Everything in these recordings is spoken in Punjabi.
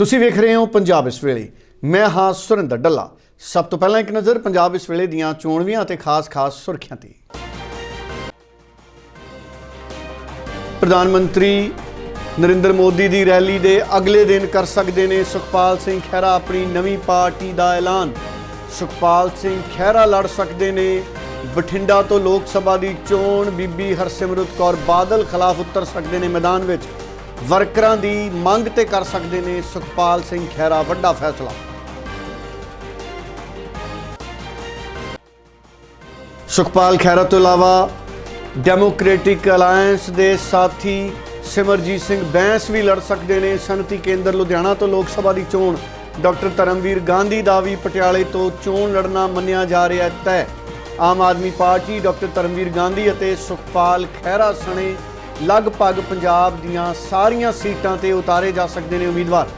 ਤੁਸੀਂ ਵੇਖ ਰਹੇ ਹੋ ਪੰਜਾਬ ਇਸ ਵੇਲੇ। ਮੈਂ ਹਾਂ ਸੁਰਿੰਦਰ ਡੱਲਾ। ਸਭ ਤੋਂ ਪਹਿਲਾਂ ਇੱਕ ਨਜ਼ਰ ਪੰਜਾਬ ਇਸ ਵੇਲੇ ਦੀਆਂ ਚੋਣਵੀਆਂ ਅਤੇ ਖਾਸ-ਖਾਸ ਸੁਰਖੀਆਂ ਤੇ। ਪ੍ਰਧਾਨ ਮੰਤਰੀ ਨਰਿੰਦਰ ਮੋਦੀ ਦੀ ਰੈਲੀ ਦੇ ਅਗਲੇ ਦਿਨ ਕਰ ਸਕਦੇ ਨੇ ਸੁਖਪਾਲ ਸਿੰਘ ਖਹਿਰਾ ਆਪਣੀ ਨਵੀਂ ਪਾਰਟੀ ਦਾ ਐਲਾਨ। ਸੁਖਪਾਲ ਸਿੰਘ ਖਹਿਰਾ ਲੜ ਸਕਦੇ ਨੇ ਬਠਿੰਡਾ ਤੋਂ ਲੋਕ ਸਭਾ ਦੀ ਚੋਣ। ਬੀਬੀ ਹਰਸਿਮਰਤ ਕੌਰ ਬਾਦਲ ਖਿਲਾਫ ਉਤਰ ਸਕਦੇ ਨੇ ਮੈਦਾਨ ਵਿੱਚ। ਵਰਕਰਾਂ ਦੀ ਮੰਗ ਤੇ ਕਰ ਸਕਦੇ ਨੇ ਸੁਖਪਾਲ ਸਿੰਘ ਖਹਿਰਾ, ਵੱਡਾ ਫੈਸਲਾ। ਸੁਖਪਾਲ ਖਹਿਰਾ ਤੋਂ ਇਲਾਵਾ ਡੈਮੋਕ੍ਰੈਟਿਕ ਅਲਾਈਅੰਸ ਦੇ ਸਾਥੀ ਸਿਮਰਜੀਤ ਸਿੰਘ ਬੈਂਸ ਵੀ ਲੜ ਸਕਦੇ ਨੇ। ਸਨਤੀ ਕੇਂਦਰ ਲੁਧਿਆਣਾ ਤੋਂ ਲੋਕ ਸਭਾ ਦੀ ਚੋਣ। ਡਾਕਟਰ ਧਰਮਵੀਰ ਗਾਂਧੀ ਦਾ ਵੀ ਪਟਿਆਲੇ ਤੋਂ ਚੋਣ ਲੜਨਾ ਮੰਨਿਆ ਜਾ ਰਿਹਾ ਹੈ। ਤੈਅ ਆਮ ਆਦਮੀ ਪਾਰਟੀ ਡਾਕਟਰ ਧਰਮਵੀਰ ਗਾਂਧੀ ਅਤੇ ਸੁਖਪਾਲ ਖਹਿਰਾ ਸਣੇ ਲਗਭਗ ਪੰਜਾਬ ਦੀਆਂ ਸਾਰੀਆਂ ਸੀਟਾਂ ਤੇ ਉਤਾਰੇ ਜਾ ਸਕਦੇ ਨੇ ਉਮੀਦਵਾਰ।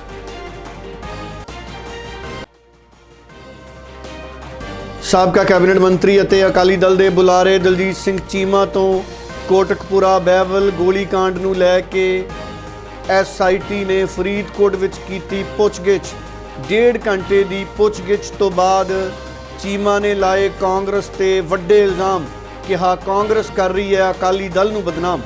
ਸਾਬਕਾ ਕੈਬਨਿਟ ਮੰਤਰੀ ਅਤੇ ਅਕਾਲੀ ਦਲ ਦੇ ਬੁਲਾਰੇ ਦਲਜੀਤ ਸਿੰਘ ਚੀਮਾ ਤੋਂ ਕੋਟਕਪੂਰਾ ਬਹਿਬਲ ਗੋਲੀकांड ਨੂੰ ਲੈ ਕੇ ਐਸਆਈਟੀ ਨੇ ਫਰੀਦਕੋਟ ਵਿੱਚ ਕੀਤੀ ਪੁੱਛਗਿੱਛ। ਡੇਢ ਘੰਟੇ ਦੀ ਪੁੱਛਗਿੱਛ ਤੋਂ ਬਾਅਦ ਚੀਮਾ ਨੇ ਲਾਏ ਕਾਂਗਰਸ ਤੇ ਵੱਡੇ ਇਲਜ਼ਾਮ, ਕਿਹਾ ਕਾਂਗਰਸ ਕਰ ਰਹੀ ਹੈ ਅਕਾਲੀ ਦਲ ਨੂੰ ਬਦਨਾਮ।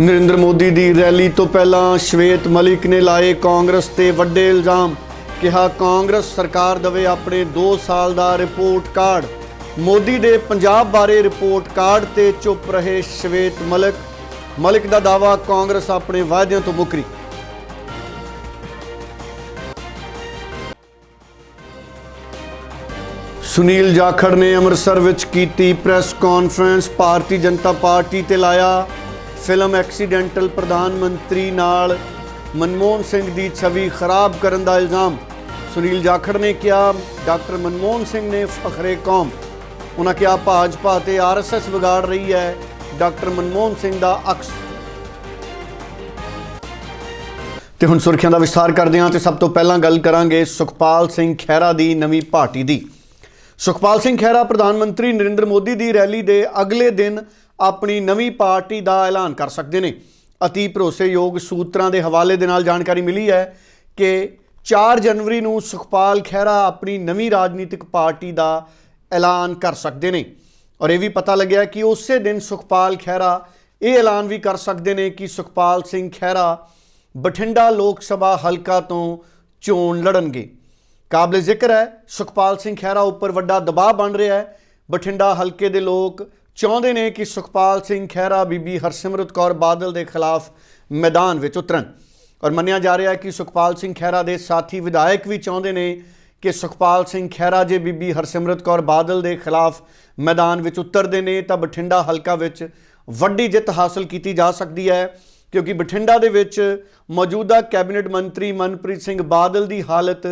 ਨਰਿੰਦਰ ਮੋਦੀ ਦੀ ਰੈਲੀ ਤੋਂ ਪਹਿਲਾਂ ਸ਼ਵੇਤ ਮਲਿਕ ਨੇ ਲਾਏ ਕਾਂਗਰਸ ਤੇ ਵੱਡੇ ਇਲਜ਼ਾਮ। ਕਿਹਾ ਕਾਂਗਰਸ ਸਰਕਾਰ ਦਵੇ ਆਪਣੇ 2 ਸਾਲ ਦਾ ਰਿਪੋਰਟ ਕਾਰਡ। ਮੋਦੀ ਦੇ ਪੰਜਾਬ ਬਾਰੇ ਰਿਪੋਰਟ ਕਾਰਡ ਤੇ ਚੁੱਪ ਰਹੇ ਸ਼ਵੇਤ ਮਲਿਕ। ਮਲਿਕ ਦਾ ਦਾਵਾ ਕਾਂਗਰਸ ਆਪਣੇ ਵਾਅਦਿਆਂ ਤੋਂ ਮੁਕਰੀ। ਸੁਨੀਲ ਜਾਖੜ ਨੇ ਅੰਮ੍ਰਿਤਸਰ ਵਿੱਚ ਕੀਤੀ press conference. Bharatiya Janata party ਤੇ ਲਾਇਆ ਫਿਲਮ ਐਕਸੀਡੈਂਟਲ ਪ੍ਰਧਾਨ ਮੰਤਰੀ ਨਾਲ ਮਨਮੋਹਨ ਸਿੰਘ ਦੀ ਛਵੀ ਖਰਾਬ ਕਰਨ ਦਾ ਇਲਜ਼ਾਮ। ਸੁਨੀਲ ਜਾਖੜ ਨੇ ਕਿਹਾ, ਡਾਕਟਰ ਮਨਮੋਹਨ ਸਿੰਘ ਨੇ ਫਖਰੇ ਕੌਮ। ਉਹਨਾਂ ਕਿਹਾ, ਭਾਜਪਾ ਤੇ ਆਰਐਸਐਸ ਵਿਗਾੜ ਰਹੀ ਹੈ। ਡਾਕਟਰ ਮਨਮੋਹਨ ਸਿੰਘ ਦਾ ਅਕਸ ਤੇ ਹੁਣ ਸੁਰਖੀਆਂ ਦਾ ਵਿਸਥਾਰ ਕਰਦੇ ਹਾਂ ਤੇ ਸਭ ਤੋਂ ਪਹਿਲਾਂ ਗੱਲ ਕਰਾਂਗੇ ਸੁਖਪਾਲ ਸਿੰਘ ਖਹਿਰਾ ਦੀ ਨਵੀਂ ਪਾਰਟੀ ਦੀ। ਸੁਖਪਾਲ ਸਿੰਘ ਖਹਿਰਾ ਪ੍ਰਧਾਨ ਮੰਤਰੀ ਨਰਿੰਦਰ ਮੋਦੀ ਦੀ ਰੈਲੀ ਦੇ ਅਗਲੇ ਦਿਨ ਆਪਣੀ ਨਵੀਂ ਪਾਰਟੀ ਦਾ ਐਲਾਨ ਕਰ ਸਕਦੇ ਨੇ। ਅਤੀ ਭਰੋਸੇਯੋਗ ਸੂਤਰਾਂ ਦੇ ਹਵਾਲੇ ਦੇ ਨਾਲ ਜਾਣਕਾਰੀ ਮਿਲੀ ਹੈ ਕਿ 4 ਜਨਵਰੀ ਨੂੰ ਸੁਖਪਾਲ ਖਹਿਰਾ ਆਪਣੀ ਨਵੀਂ ਰਾਜਨੀਤਿਕ ਪਾਰਟੀ ਦਾ ਐਲਾਨ ਕਰ ਸਕਦੇ ਨੇ। ਔਰ ਇਹ ਵੀ ਪਤਾ ਲੱਗਿਆ ਕਿ ਉਸੇ ਦਿਨ ਸੁਖਪਾਲ ਖਹਿਰਾ ਇਹ ਐਲਾਨ ਵੀ ਕਰ ਸਕਦੇ ਨੇ ਕਿ ਸੁਖਪਾਲ ਸਿੰਘ ਖਹਿਰਾ ਬਠਿੰਡਾ ਲੋਕ ਸਭਾ ਹਲਕਾ ਤੋਂ ਚੋਣ ਲੜਨਗੇ। ਕਾਬਲੇ ਜ਼ਿਕਰ ਹੈ, ਸੁਖਪਾਲ ਸਿੰਘ ਖਹਿਰਾ ਉੱਪਰ ਵੱਡਾ ਦਬਾਅ ਬਣ ਰਿਹਾ ਹੈ। ਬਠਿੰਡਾ ਹਲਕੇ ਦੇ ਲੋਕ ਚਾਹੁੰਦੇ ਨੇ ਕਿ ਸੁਖਪਾਲ ਸਿੰਘ ਖਹਿਰਾ, ਬੀਬੀ ਹਰਸਿਮਰਤ ਕੌਰ ਬਾਦਲ ਦੇ ਖਿਲਾਫ ਮੈਦਾਨ ਵਿੱਚ ਉਤਰਨ। ਔਰ ਮੰਨਿਆ ਜਾ ਰਿਹਾ ਹੈ ਕਿ ਸੁਖਪਾਲ ਸਿੰਘ ਖਹਿਰਾ ਦੇ ਸਾਥੀ ਵਿਧਾਇਕ ਵੀ ਚਾਹੁੰਦੇ ਨੇ ਕਿ ਸੁਖਪਾਲ ਸਿੰਘ ਖਹਿਰਾ ਜੇ ਬੀਬੀ ਹਰਸਿਮਰਤ ਕੌਰ ਬਾਦਲ ਦੇ ਖਿਲਾਫ ਮੈਦਾਨ ਵਿੱਚ ਉਤਰਦੇ ਨੇ, ਤਾਂ ਬਠਿੰਡਾ ਹਲਕਾ ਵਿੱਚ ਵੱਡੀ ਜਿੱਤ ਹਾਸਲ ਕੀਤੀ ਜਾ ਸਕਦੀ ਹੈ। ਕਿਉਂਕਿ ਬਠਿੰਡਾ ਦੇ ਵਿੱਚ ਮੌਜੂਦਾ ਕੈਬਨਿਟ ਮੰਤਰੀ ਮਨਪ੍ਰੀਤ ਸਿੰਘ ਬਾਦਲ ਦੀ ਹਾਲਤ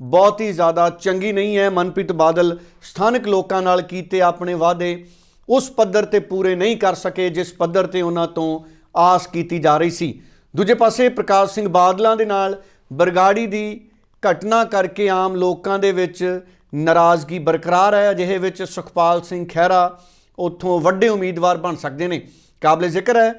ਬਹੁਤ ਹੀ ਜ਼ਿਆਦਾ ਚੰਗੀ ਨਹੀਂ ਹੈ। ਮਨਪ੍ਰੀਤ ਬਾਦਲ ਸਥਾਨਕ ਲੋਕਾਂ ਨਾਲ ਕੀਤੇ ਆਪਣੇ ਵਾਅਦੇ ਉਸ ਪੱਧਰ ਤੇ ਪੂਰੇ ਨਹੀਂ ਕਰ ਸਕੇ ਜਿਸ ਪੱਧਰ ਤੇ ਉਹਨਾਂ ਤੋਂ ਆਸ ਕੀਤੀ ਜਾ ਰਹੀ ਸੀ। ਦੂਜੇ ਪਾਸੇ ਪ੍ਰਕਾਸ਼ ਸਿੰਘ ਬਾਦਲਾਂ ਦੇ ਨਾਲ ਬਰਗਾੜੀ ਦੀ ਘਟਨਾ ਕਰਕੇ ਆਮ ਲੋਕਾਂ ਦੇ ਵਿੱਚ ਨਾਰਾਜ਼ਗੀ ਬਰਕਰਾਰ ਹੈ। ਅਜਿਹੇ ਵਿੱਚ ਸੁਖਪਾਲ ਸਿੰਘ ਖਹਿਰਾ ਉੱਥੋਂ ਵੱਡੇ ਉਮੀਦਵਾਰ ਬਣ ਸਕਦੇ ਨੇ। ਕਾਬਲੇ ਜ਼ਿਕਰ ਹੈ,